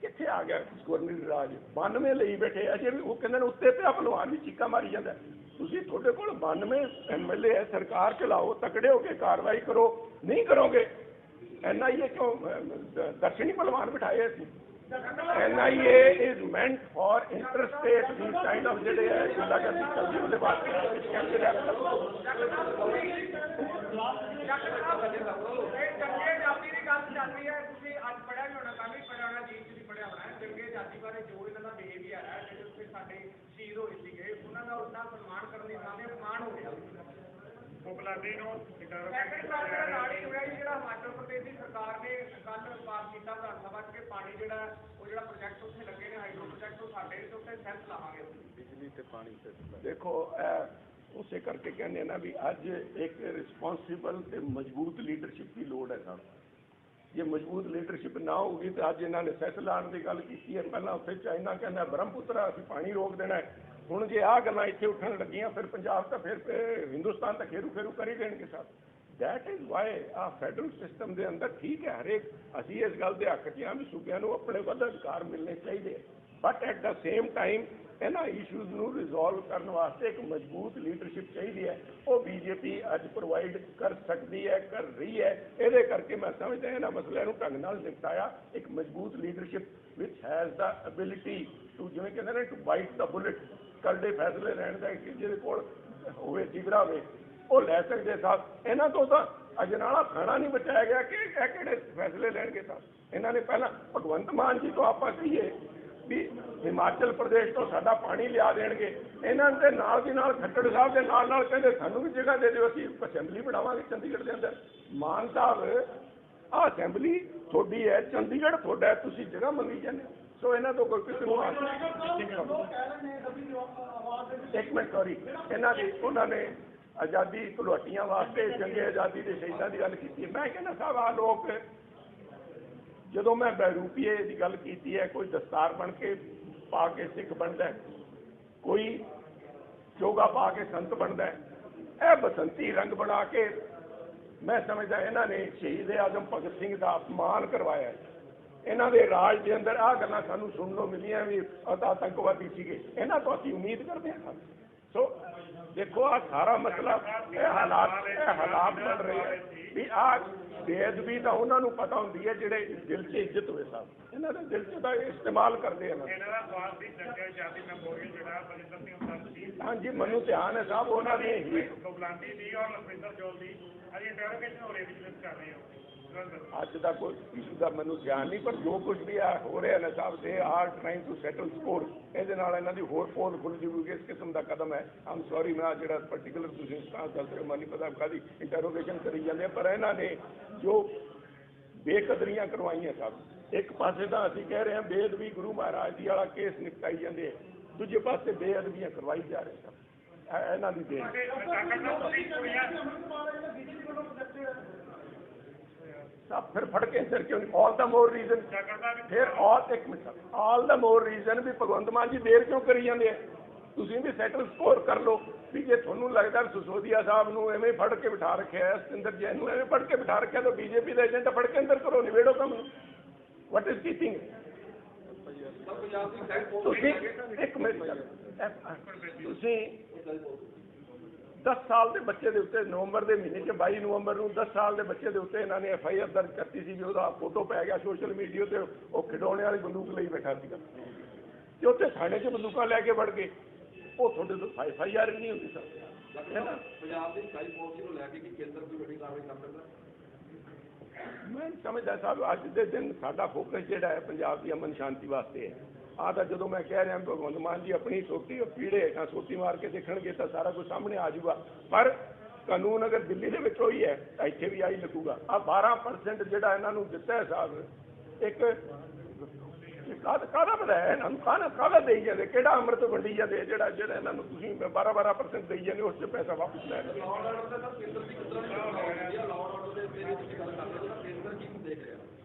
ਕਿੱਥੇ ਆ ਗਿਆ ਗਵਰਨਰ ਰਾਜ? 92 ਲਈ ਬੈਠੇ ਅਜੇ ਵੀ ਉਹ ਕਹਿੰਦੇ ਨੇ, ਉੱਤੇ ਪਿਆ ਭਲਵਾਨ ਵੀ ਚੀਕਾ ਮਾਰੀ ਜਾਂਦਾ ਤੁਸੀਂ ਤੁਹਾਡੇ ਕੋਲ 92 ਐਮਐਲਏ ਹੈ, ਸਰਕਾਰ ਚਲਾਓ, ਤਕੜੇ ਹੋ ਕੇ ਕਾਰਵਾਈ ਕਰੋ। ਨਹੀਂ ਕਰੋਗੇ ਐਨਆਈਏ ਕਿਉਂ ਅਹ, ਦ- ਦਰਸ਼ਨੀ ਭਲਵਾਨ ਬਿਠਾਏ ਅਸੀਂ NIA is meant for interstate the kind of ਜਿਹੜੇ ਹੈ ਗੁੰਡਾਗਰਦੀ ਚੱਲਦੀ ਉਹਦੇ ਵਾਸਤੇ ਕਹਿੰਦੇ ਨੇ ਇਹ ਚੰਗੇ ਜਾਤੀ ਦੀ ਗੱਲ ਚੱਲਦੀ ਹੈ ਤੁਸੀਂ ਅੱਜ ਪੜਿਆ ਵੀ ਹੋਣਾ ਕੱਲ੍ਹ ਵੀ ਪੜਿਆ ਹੋਣਾ ਜੀ ਤੁਸੀਂ ਪੜਿਆ ਹੋਣਾ ਹੈ। ਚੰਗੇ ਜਾਤੀ ਬਾਰੇ ਜੋ ਇਹਨਾਂ ਦਾ ਬਿਹੇਵੀਅਰ ਹੈ ਜਿਹੜੇ ਉੱਥੇ ਸਾਡੇ ਸ਼ਹੀਦ ਹੋਏ ਸੀਗੇ ਉਹਨਾਂ ਦਾ ਉਦਾਂ ਸਨਮਾਨ ਕਰਨ ਦੀ ਥਾਂ ਤੇ ਅਪਮਾਨ ਹੋ ਬੁਲਾਡੀ ਨੂੰ ਸਾਹਿਬ ਜਿਹੜਾ ਨਾਲ ਹੀ ਹੋਇਆ ਜੀ, ਜਿਹੜਾ ਹਿਮਾਚਲ ਪ੍ਰਦੇਸ਼ ਦੀ ਸਰਕਾਰ ਨੇ ਕੱਲ ਪਾਸ ਕੀਤਾ ਵਿਧਾਨ ਸਭਾ 'ਚ ਕਿ ਪਾਣੀ ਜਿਹੜਾ ਉਹ ਜਿਹੜਾ ਪ੍ਰੋਜੈਕਟ ਉੱਥੇ ਲੱਗੇ ਨੇ ਹਾਈਡਰੋ ਪ੍ਰੋਜੈਕਟ ਉਹ ਸਾਡੇ ਦੇ ਉੱਤੇ ਸੈਂਸ ਲਾਵਾਂਗੇ ਦੇਖੋ ਇਹ ਉਸੇ ਕਰਕੇ ਕਹਿੰਦੇ ਆ ਨਾ ਵੀ ਅੱਜ ਇੱਕ ਰਿਸਪੌਂਸਿਬਲ ਤੇ ਮਜ਼ਬੂਤ ਲੀਡਰਸ਼ਿਪ ਦੀ ਲੋੜ ਹੈ ਸਾਨੂੰ। ਜੇ ਮਜ਼ਬੂਤ ਲੀਡਰਸ਼ਿਪ ਨਾ ਹੋਊਗੀ ਤਾਂ ਅੱਜ ਇਹਨਾਂ ਨੇ ਸੈਸ ਲਾਉਣ ਦੀ ਗੱਲ ਕੀਤੀ ਹੈ। ਪਹਿਲਾਂ ਉੱਥੇ ਚਾਈਨਾ ਕਹਿੰਦਾ ਬ੍ਰਹਮਪੁੱਤਰਾ ਅਸੀਂ ਪਾਣੀ ਰੋਕ ਦੇਣਾ ਹੈ। ਹੁਣ ਜੇ ਆਹ ਗੱਲਾਂ ਇੱਥੇ ਉੱਠਣ ਲੱਗੀਆਂ, ਫਿਰ ਪੰਜਾਬ ਤਾਂ ਫਿਰ ਹਿੰਦੁਸਤਾਨ ਤਾਂ ਖੇਰੂ ਖੇਰੂ ਕਰ ਹੀ ਦੇਣਗੇ ਸਭ। That is why a federal system ਦੇ ਅੰਦਰ ਠੀਕ ਹੈ, ਹਰੇਕ ਅਸੀਂ ਇਸ ਗੱਲ ਦੇ ਹੱਕ 'ਚ ਹਾਂ ਵੀ ਸੂਬਿਆਂ ਨੂੰ ਆਪਣੇ ਵੱਧ ਅਧਿਕਾਰ ਮਿਲਣੇ ਚਾਹੀਦੇ। But at the same time ਇਹਨਾਂ ਇਸ਼ੂਜ਼ ਨੂੰ ਰਿਜ਼ੋਲਵ ਕਰਨ ਵਾਸਤੇ ਇੱਕ ਮਜ਼ਬੂਤ ਲੀਡਰਸ਼ਿਪ ਚਾਹੀਦੀ ਹੈ। ਉਹ ਬੀਜੇਪੀ ਅੱਜ ਪ੍ਰੋਵਾਈਡ ਕਰ ਸਕਦੀ ਹੈ, ਕਰ ਰਹੀ ਹੈ। ਇਹਦੇ ਕਰਕੇ ਮੈਂ ਸਮਝਦਾ ਇਹਨਾਂ ਮਸਲਿਆਂ ਨੂੰ ਢੰਗ ਨਾਲ ਨਿਪਟਾਇਆ। ਇੱਕ ਮਜ਼ਬੂਤ ਲੀਡਰਸ਼ਿਪ ਵਿਚ ਹੈਜ਼ ਦਾ ਐਬਿਲਿਟੀ ਟੂ ਜਿਵੇਂ ਕਹਿੰਦੇ ਨੇ ਟੂ ਬਾਈਟ ਦਾ ਬੁਲਟ ਕਰੜੇ ਫੈਸਲੇ ਲੈਣ ਦਾ ਕਿ ਜਿਹਦੇ ਕੋਲ ਹੋਵੇ ਜਿਗਰਾ ਹੋਵੇ, ਉਹ ਲੈ ਸਕਦੇ ਸਾਹਿਬ ਇਹਨਾਂ ਤੋਂ ਤਾਂ ਅਜਨਾਲਾ ਖਾਣਾ ਨਹੀਂ ਬਚਾਇਆ ਗਿਆ ਕਿ ਇਹ ਕਿਹੜੇ ਫੈਸਲੇ ਲੈਣਗੇ ਸਾਹਿਬ ਇਹਨਾਂ ਨੇ ਪਹਿਲਾਂ ਭਗਵੰਤ ਮਾਨ ਜੀ ਤੋਂ ਆਪਾਂ ਕਹੀਏ ਵੀ ਹਿਮਾਚਲ ਪ੍ਰਦੇਸ਼ ਤੋਂ ਸਾਡਾ ਪਾਣੀ ਲਿਆ ਦੇਣਗੇ। ਇਹਨਾਂ ਦੇ ਨਾਲ ਦੀ ਨਾਲ ਖੱਟੜ ਸਾਹਿਬ ਦੇ ਨਾਲ ਨਾਲ ਕਹਿੰਦੇ, ਸਾਨੂੰ ਵੀ ਜਗ੍ਹਾ ਦੇ ਦਿਓ, ਅਸੀਂ ਅਸੈਂਬਲੀ ਬਣਾਵਾਂਗੇ ਚੰਡੀਗੜ੍ਹ ਦੇ ਅੰਦਰ। ਮਾਨ ਸਾਹਿਬ, ਆਹ ਅਸੈਂਬਲੀ ਤੁਹਾਡੀ ਹੈ, ਚੰਡੀਗੜ੍ਹ ਤੁਹਾਡਾ ਤੁਸੀਂ ਜਗ੍ਹਾ ਮੰਗੀ ਜਾਂਦੇ ਹੋ। ਸੋ ਇਹਨਾਂ ਤੋਂ ਕੋਈ ਕਿਸੇ ਨੂੰ ਇੱਕ ਮਿੰਟ ਸੌਰੀ ਇਹਨਾਂ ਦੀ ਉਹਨਾਂ ਨੇ ਆਜ਼ਾਦੀ ਘੁਲਵਟੀਆਂ ਵਾਸਤੇ ਜੰਗੇ ਆਜ਼ਾਦੀ ਦੇ ਸ਼ਹੀਦਾਂ ਦੀ ਗੱਲ ਕੀਤੀ ਹੈ। ਮੈਂ ਕਹਿੰਦਾ ਸਾਹਿਬ ਆ ਲੋਕ ਜਦੋਂ ਮੈਂ ਬੈਰੂਪੀਏ ਦੀ ਗੱਲ ਕੀਤੀ ਹੈ ਕੋਈ ਦਸਤਾਰ ਬਣ ਕੇ ਪਾ ਕੇ ਸਿੱਖ ਬਣਦਾ ਹੈ ਕੋਈ ਜੋਗਾ ਪਾ ਕੇ ਸੰਤ ਬਣਦਾ ਹੈ ਇਹ ਬਸੰਤੀ ਰੰਗ ਬਣਾ ਕੇ ਮੈਂ ਸਮਝਦਾ ਇਹਨਾਂ ਨੇ ਸ਼ਹੀਦ ਆਜ਼ਮ ਭਗਤ ਸਿੰਘ ਦਾ ਅਪਮਾਨ ਕਰਵਾਇਆ ਹੈ। ਇਹਨਾਂ ਦੇ ਰਾਜ ਦੇ ਅੰਦਰ ਆਹ ਗੱਲਾਂ ਸਾਨੂੰ ਸੁਣਨ ਨੂੰ ਮਿਲੀਆਂ ਵੀ ਆਤੰਕਵਾਦੀ ਸੀਗੇ। ਇਹਨਾਂ ਤੋਂ ਅਸੀਂ ਉਮੀਦ ਕਰਦੇ ਹਾਂ ਸੋ ਦੇਖੋ ਆ ਸਾਰਾ ਮਸਲਾ ਇਹ ਹਾਲਾਤ ਇਹ ਹਾਲਾਤ ਬਣ ਰਹੇ ਹੈ ਵੀ ਆ ਬੇਅਦਬੀ ਤਾਂ ਉਹਨਾਂ ਨੂੰ ਪਤਾ ਹੁੰਦੀ ਹੈ ਜਿਹੜੇ ਦਿਲ 'ਚ ਇੱਜ਼ਤ ਹੋਵੇ ਸਾਹਿਬ ਇਹਨਾਂ ਦੇ ਦਿਲ 'ਚ ਤਾਂ ਇਸਤੇਮਾਲ ਕਰਦੇ ਹਨ ਇਹਨਾਂ ਦਾ ਸਵਾਲ ਸੀ ਜੰਗੇ ਆਜ਼ਾਦੀ ਮੈਮੋਰੀਅਲ ਜਿਹੜਾ ਬਲਿੰਦਰ ਸਿੰਘ ਹੁੰਦਾ ਸੀ। ਹਾਂਜੀ ਮੈਨੂੰ ਧਿਆਨ ਹੈ ਸਾਹਿਬ ਉਹਨਾਂ ਹੀ ਬੁਲਾਡੀ ਦੀ ਔਰ ਲਖਵਿੰਦਰ ਜੋਲ ਦੀ ਅਜੇ ਇੰਟਰੋਗੇਸ਼ਨ ਹੋ ਰਹੀ ਵਿਜਿਲੈਂਸ ਕਰ ਰਹੇ ਹੋ। ਜਲੰਧਰ ਅੱਜ ਦਾ ਕੋਈ ਇਸ਼ੂ ਦਾ ਮੈਨੂੰ ਧਿਆਨ ਨਹੀਂ, ਪਰ ਜੋ ਕੁਝ ਵੀ ਆ, ਹੋ ਰਿਹਾ ਨੇ ਸਾਹਿਬ they are trying to settle score ਇਹਦੇ ਨਾਲ ਇਹਨਾਂ ਦੀ ਹੋਰ ਪੋਲ ਖੁੱਲ ਜੂਗੀ ਇਸ ਕਿਸਮ ਦਾ ਕਦਮ ਹੈ। ਆਮ ਸੌਰੀ ਮੈਂ ਜਿਹੜਾ ਪਾਰਟਿਕੂਲਰ ਤੁਸੀਂ ਸਟਾਂਸ ਦੱਸ ਰਹੇ ਹੋ ਪਤਾ ਕਾਦੀ ਇੰਟਰੋਗੇਸ਼ਨ ਕਰੀ ਜਾਂਦੇ ਪਰ ਇਹਨਾਂ ਨੇ ਜੋ ਬੇਕਦਰੀਆਂ ਕਰਵਾਈਆਂ ਸਭ, ਇੱਕ ਪਾਸੇ ਤਾਂ ਅਸੀਂ ਕਹਿ ਰਹੇ ਹਾਂ ਬੇਅਦਬੀ ਗੁਰੂ ਮਹਾਰਾਜ ਦੀ ਵਾਲਾ ਕੇਸ ਨਿਪਟਾਈ ਜਾਂਦੇ ਆ, ਦੂਜੇ ਪਾਸੇ ਬੇਅਦਬੀਆਂ ਕਰਵਾਈ ਜਾ ਰਹੇ ਸਨ ਇਹਨਾਂ ਦੀ ਦੇ ਤੇ ਡਾਕਟਰ ਸਾਹਿਬ ਤੁਸੀਂ ਕੁੜੀਆਂ ਸਭ ਫਿਰ ਫੜ ਕੇ ਅੰਦਰ ਕਿਉਂ ਨਹੀਂ? ਆਲ ਦਾ ਮੋਰ ਰੀਜ਼ਨ ਫਿਰ ਆਲ ਇੱਕ minute all the more reason ਵੀ ਭਗਵੰਤ ਮਾਨ ਜੀ ਦੇਰ ਕਿਉਂ ਕਰੀ ਜਾਂਦੇ ਆ? ਤੁਸੀਂ ਵੀ ਸੈਟਲ ਸਕੋਰ ਕਰ ਲਓ ਵੀ ਜੇ ਤੁਹਾਨੂੰ ਲੱਗਦਾ ਸੁਸੋਦੀਆ ਸਾਹਿਬ ਨੂੰ ਐਵੇਂ ਫੜ ਕੇ ਬਿਠਾ ਰੱਖਿਆ ਹੈ ਸਤਿੰਦਰ ਜੈਨ ਨੂੰ ਐਵੇਂ ਫੜ ਕੇ ਬਿਠਾ ਰੱਖਿਆ ਤਾਂ ਬੀਜੇਪੀ ਦਾ ਏਜੰਟ ਫੜ ਕੇ ਅੰਦਰ ਕਰੋ ਨਿਬੇੜੋ ਕੰਮ what is keeping sir Punjab the side ਤੁਸੀਂ ਇੱਕ ਮਿੰਟ ਤੁਸੀਂ 10 ਸਾਲ ਦੇ ਬੱਚੇ ਦੇ ਉੱਤੇ ਨਵੰਬਰ ਦੇ ਮਹੀਨੇ 'ਚ 22 ਨਵੰਬਰ ਨੂੰ 10 ਸਾਲ ਦੇ ਬੱਚੇ ਦੇ ਉੱਤੇ ਇਹਨਾਂ ਨੇ ਐਫ ਆਈ ਆਰ ਦਰਜ ਕਰਤੀ ਸੀ ਵੀ ਉਹਦਾ ਫੋਟੋ ਪੈ ਗਿਆ ਸੋਸ਼ਲ ਮੀਡੀਆ ਤੇ ਉਹ ਖਿਡੌਣੇ ਵਾਲੀ ਬੰਦੂਕ ਲਈ ਬੈਠਾ ਸੀਗਾ। ਤੇ ਉੱਥੇ ਥਾਣੇ 'ਚ ਬੰਦੂਕਾਂ ਲੈ ਕੇ ਵੜ ਗਏ। ਉਹ ਤੁਹਾਡੇ ਤੋਂ ਐਫ ਆਈ ਆਰ ਨਹੀਂ ਹੁੰਦੀ ਸਰ। ਹੈ ਨਾ? ਪੰਜਾਬ ਦੀ ਸਾਈਡ ਪਾਲਿਸੀ ਨੂੰ ਲੈ ਕੇ ਕਿ ਕੇਂਦਰ ਕੋਈ ਵੱਡੀ ਕਾਰਵਾਈ ਕਰ ਸਕਦਾ? ਮੈਂ ਸਮਝਦਾ ਸਾਹਿਬ ਅੱਜ ਦੇ ਦਿਨ ਸਾਡਾ ਫੋਕਸ ਜਿਹੜਾ ਹੈ ਪੰਜਾਬ ਦੀ ਅਮਨ ਸ਼ਾਂਤੀ ਵਾਸਤੇ ਹੈ। ਆਹ ਤਾਂ ਜਦੋਂ ਮੈਂ ਕਹਿ ਰਿਹਾ, ਭਗਵੰਤ ਮਾਨ ਜੀ ਆਪਣੀ ਸੋਟੀ ਪੀੜੇ ਹੇਠਾਂ ਸੋਟੀ ਮਾਰ ਕੇ ਦੇਖਣਗੇ ਤਾਂ ਸਾਰਾ ਕੁਝ ਸਾਹਮਣੇ ਆ ਜਾਊਗਾ। ਪਰ ਕਾਨੂੰਨ ਅਗਰ ਦਿੱਲੀ ਦੇ ਵਿੱਚ ਹੋਈ ਹੈ, ਤਾਂ ਇੱਥੇ ਵੀ ਆਈ ਲੱਗੂਗਾ। ਆ 12% ਜਿਹੜਾ ਇਹਨਾਂ ਨੂੰ ਦਿੱਤਾ ਹੈ ਸਾਹਿਬ ਇੱਕ ਕਾਹਦਾ ਕਾਹਦਾ ਪਤਾ ਹੈ ਇਹਨਾਂ ਨੂੰ? ਕਾਹਦਾ ਕਾਹਦਾ ਦੇਈ ਜਾਂਦੇ? ਕਿਹੜਾ ਅੰਮ੍ਰਿਤ ਵੰਡੀ ਜਾਂਦੇ ਜਿਹੜਾ ਜਿਹੜਾ ਇਹਨਾਂ ਨੂੰ ਤੁਸੀਂ 12 12% ਦੇਈ ਜਾਂਦੇ ਉਸ 'ਚ ਪੈਸਾ ਵਾਪਸ ਲੈ ਰਹੇ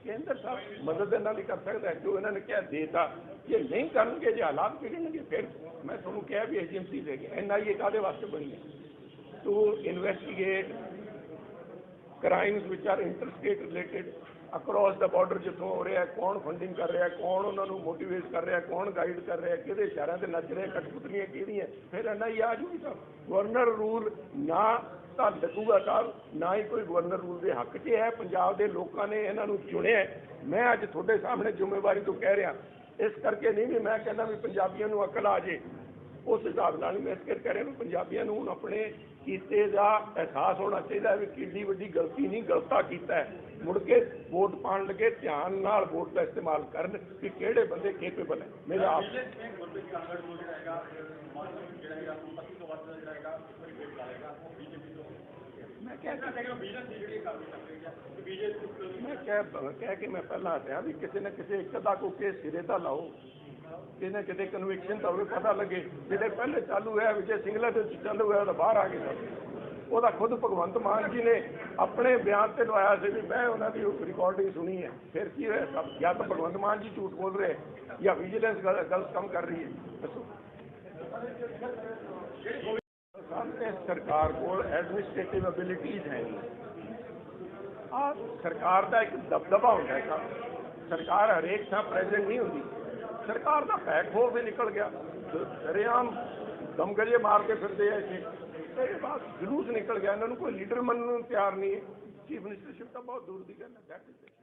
ਕੇਂਦਰ ਸਾਹਿਬ ਮਦਦ ਇਹਨਾਂ ਦੀ ਕਰ ਸਕਦਾ ਜੋ ਇਹਨਾਂ ਨੇ ਕਿਹਾ ਦੇਤਾ। ਜੇ ਨਹੀਂ ਕਰਨਗੇ ਜੇ ਹਾਲਾਤ ਵਿਗੜਨਗੇ ਫਿਰ ਮੈਂ ਤੁਹਾਨੂੰ ਕਿਹਾ ਵੀ ਏਜੰਸੀ ਦੇਗੇ ਐਨਆਈਏ ਕਾਦੇ ਵਾਸਤੇ ਬਣੀ ਹੈ? To investigate crimes which are interstate related across the border ਜਿੱਥੋਂ ਹੋ ਰਿਹਾ ਕੌਣ ਫੰਡਿੰਗ ਕਰ ਰਿਹਾ ਕੌਣ ਉਹਨਾਂ ਨੂੰ ਮੋਟੀਵੇਟ ਕਰ ਰਿਹਾ ਕੌਣ ਗਾਈਡ ਕਰ ਰਿਹਾ ਹੈ, ਕਿਹਦੇ ਸ਼ਹਿਰਾਂ ਤੇ ਨੱਚ ਰਿਹਾ ਕਠਪੁਤਲੀਆਂ ਕਿਹੜੀਆਂ ਫਿਰ ਐਨਆਈਏ ਆ ਜੂਗੀ ਤਾਂ। ਗਵਰਨਰ ਰੂਲ ਨਾ ਤਾਂ ਲੱਗੂਗਾ ਸਾਹਿਬ ਨਾ ਹੀ ਕੋਈ ਗਵਰਨਰ ਰੂਲ ਦੇ ਹੱਕ 'ਚ ਹੈ ਪੰਜਾਬ ਦੇ ਲੋਕਾਂ ਨੇ ਇਹਨਾਂ ਨੂੰ ਚੁਣਿਆ ਮੈਂ ਅੱਜ ਤੁਹਾਡੇ ਸਾਹਮਣੇ ਜ਼ਿੰਮੇਵਾਰੀ ਤੋਂ ਕਹਿ ਰਿਹਾ ਇਸ ਕਰਕੇ ਨਹੀਂ ਵੀ ਮੈਂ ਕਹਿੰਦਾ ਵੀ ਪੰਜਾਬੀਆਂ ਨੂੰ ਅਕਲ ਆ ਜੇ ਉਸ ਹਿਸਾਬ ਨਾਲ ਮੈਂ ਇਸ ਕਰਕੇ ਰਿਹਾ ਪੰਜਾਬੀਆਂ ਨੂੰ ਹੁਣ ਆਪਣੇ ਕੀਤੇ ਦਾ ਅਹਿਸਾਸ ਹੋਣਾ ਚਾਹੀਦਾ ਵੀ ਕਿੰਨੀ ਵੱਡੀ ਗਲਤੀ ਨਹੀਂ ਗਲਤਾ ਕੀਤਾ ਹੈ ਮੁੜ ਕੇ ਵੋਟ ਪਾਉਣ ਲੱਗੇ ਧਿਆਨ ਨਾਲ ਵੋਟ ਦਾ ਇਸਤੇਮਾਲ ਕਰਨ ਕਿ ਕਿਹੜੇ ਬੰਦੇ ਕੇਪੇਬਲ ਹੈ ਮੇਰਾ ਆਪ ਮੈਂ ਕਹਿ ਮੈਂ ਕਹਿ ਕਹਿ ਕੇ ਮੈਂ ਪਹਿਲਾਂ ਹਟਿਆ ਵੀ ਕਿਸੇ ਨਾ ਕਿਸੇ ਇੱਕ ਦਾ ਕੋ ਕੇਸ ਸਿਰੇ ਤਾਂ ਲਾਓ। ਕਿਤੇ ਨਾ ਕਿਤੇ ਕਨਵਿਕਸ਼ਨ ਤਾਂ ਹੋਵੇ ਪਤਾ ਲੱਗੇ। ਜਿਹੜੇ ਪਹਿਲੇ ਚਾਲੂ ਹੋਇਆ ਵਿਜੇ ਸਿੰਗਲਾ ਤੇ ਚਾਲੂ ਹੋਇਆ ਤਾਂ ਬਾਹਰ ਆ ਗਿਆ ਉਹਦਾ ਖੁਦ ਭਗਵੰਤ ਮਾਨ ਜੀ ਨੇ ਆਪਣੇ ਬਿਆਨ ਤੇ ਲਵਾਇਆ ਸੀ ਵੀ ਮੈਂ ਉਹਨਾਂ ਦੀ ਰਿਕਾਰਡਿੰਗ ਸੁਣੀ ਹੈ। ਫਿਰ ਕੀ ਹੋਇਆ? ਸਭ ਜਾਂ ਤਾਂ ਭਗਵੰਤ ਮਾਨ ਜੀ ਝੂਠ ਬੋਲ ਰਹੇ ਹੈ, ਜਾਂ ਵਿਜੀਲੈਂਸ ਗਲਤ ਕੰਮ ਕਰ ਰਹੀ ਹੈ। ਦੱਸੋ। ਸਾਹਮਣੇ ਸਰਕਾਰ ਕੋਲ ਐਡਮਿਨਿਸਟ੍ਰੇਟਿਵ ਐਬਿਲਿਟੀਜ਼ ਹੈ ਆ ਸਰਕਾਰ ਦਾ ਇੱਕ ਦਬਦਬਾ ਹੁੰਦਾ ਹੈ ਸਰਕਾਰ ਹਰੇਕ ਥਾਂ ਪ੍ਰੈਜ਼ੈਂਟ ਨਹੀਂ ਹੁੰਦੀ ਸਰਕਾਰ ਦਾ ਪੈਕ ਹੋ ਵੀ ਨਿਕਲ ਗਿਆ ਰੇਆਮ ਦਮਗਲੇ ਮਾਰ ਕੇ ਫਿਰਦੇ ਆ ਇੱਥੇ ਇਹਦੇ ਬਾਅਦ ਜਲੂਸ ਨਿਕਲ ਗਿਆ ਇਹਨਾਂ ਨੂੰ ਕੋਈ ਲੀਡਰ ਮੰਨਣ ਨੂੰ ਤਿਆਰ ਨਹੀਂ ਹੈ ਚੀਫ ਮਿਨਿਸਟਰਸ਼ਿਪ ਤਾਂ ਬਹੁਤ ਦੂਰ ਦੀ ਗੱਲ ਹੈ That is.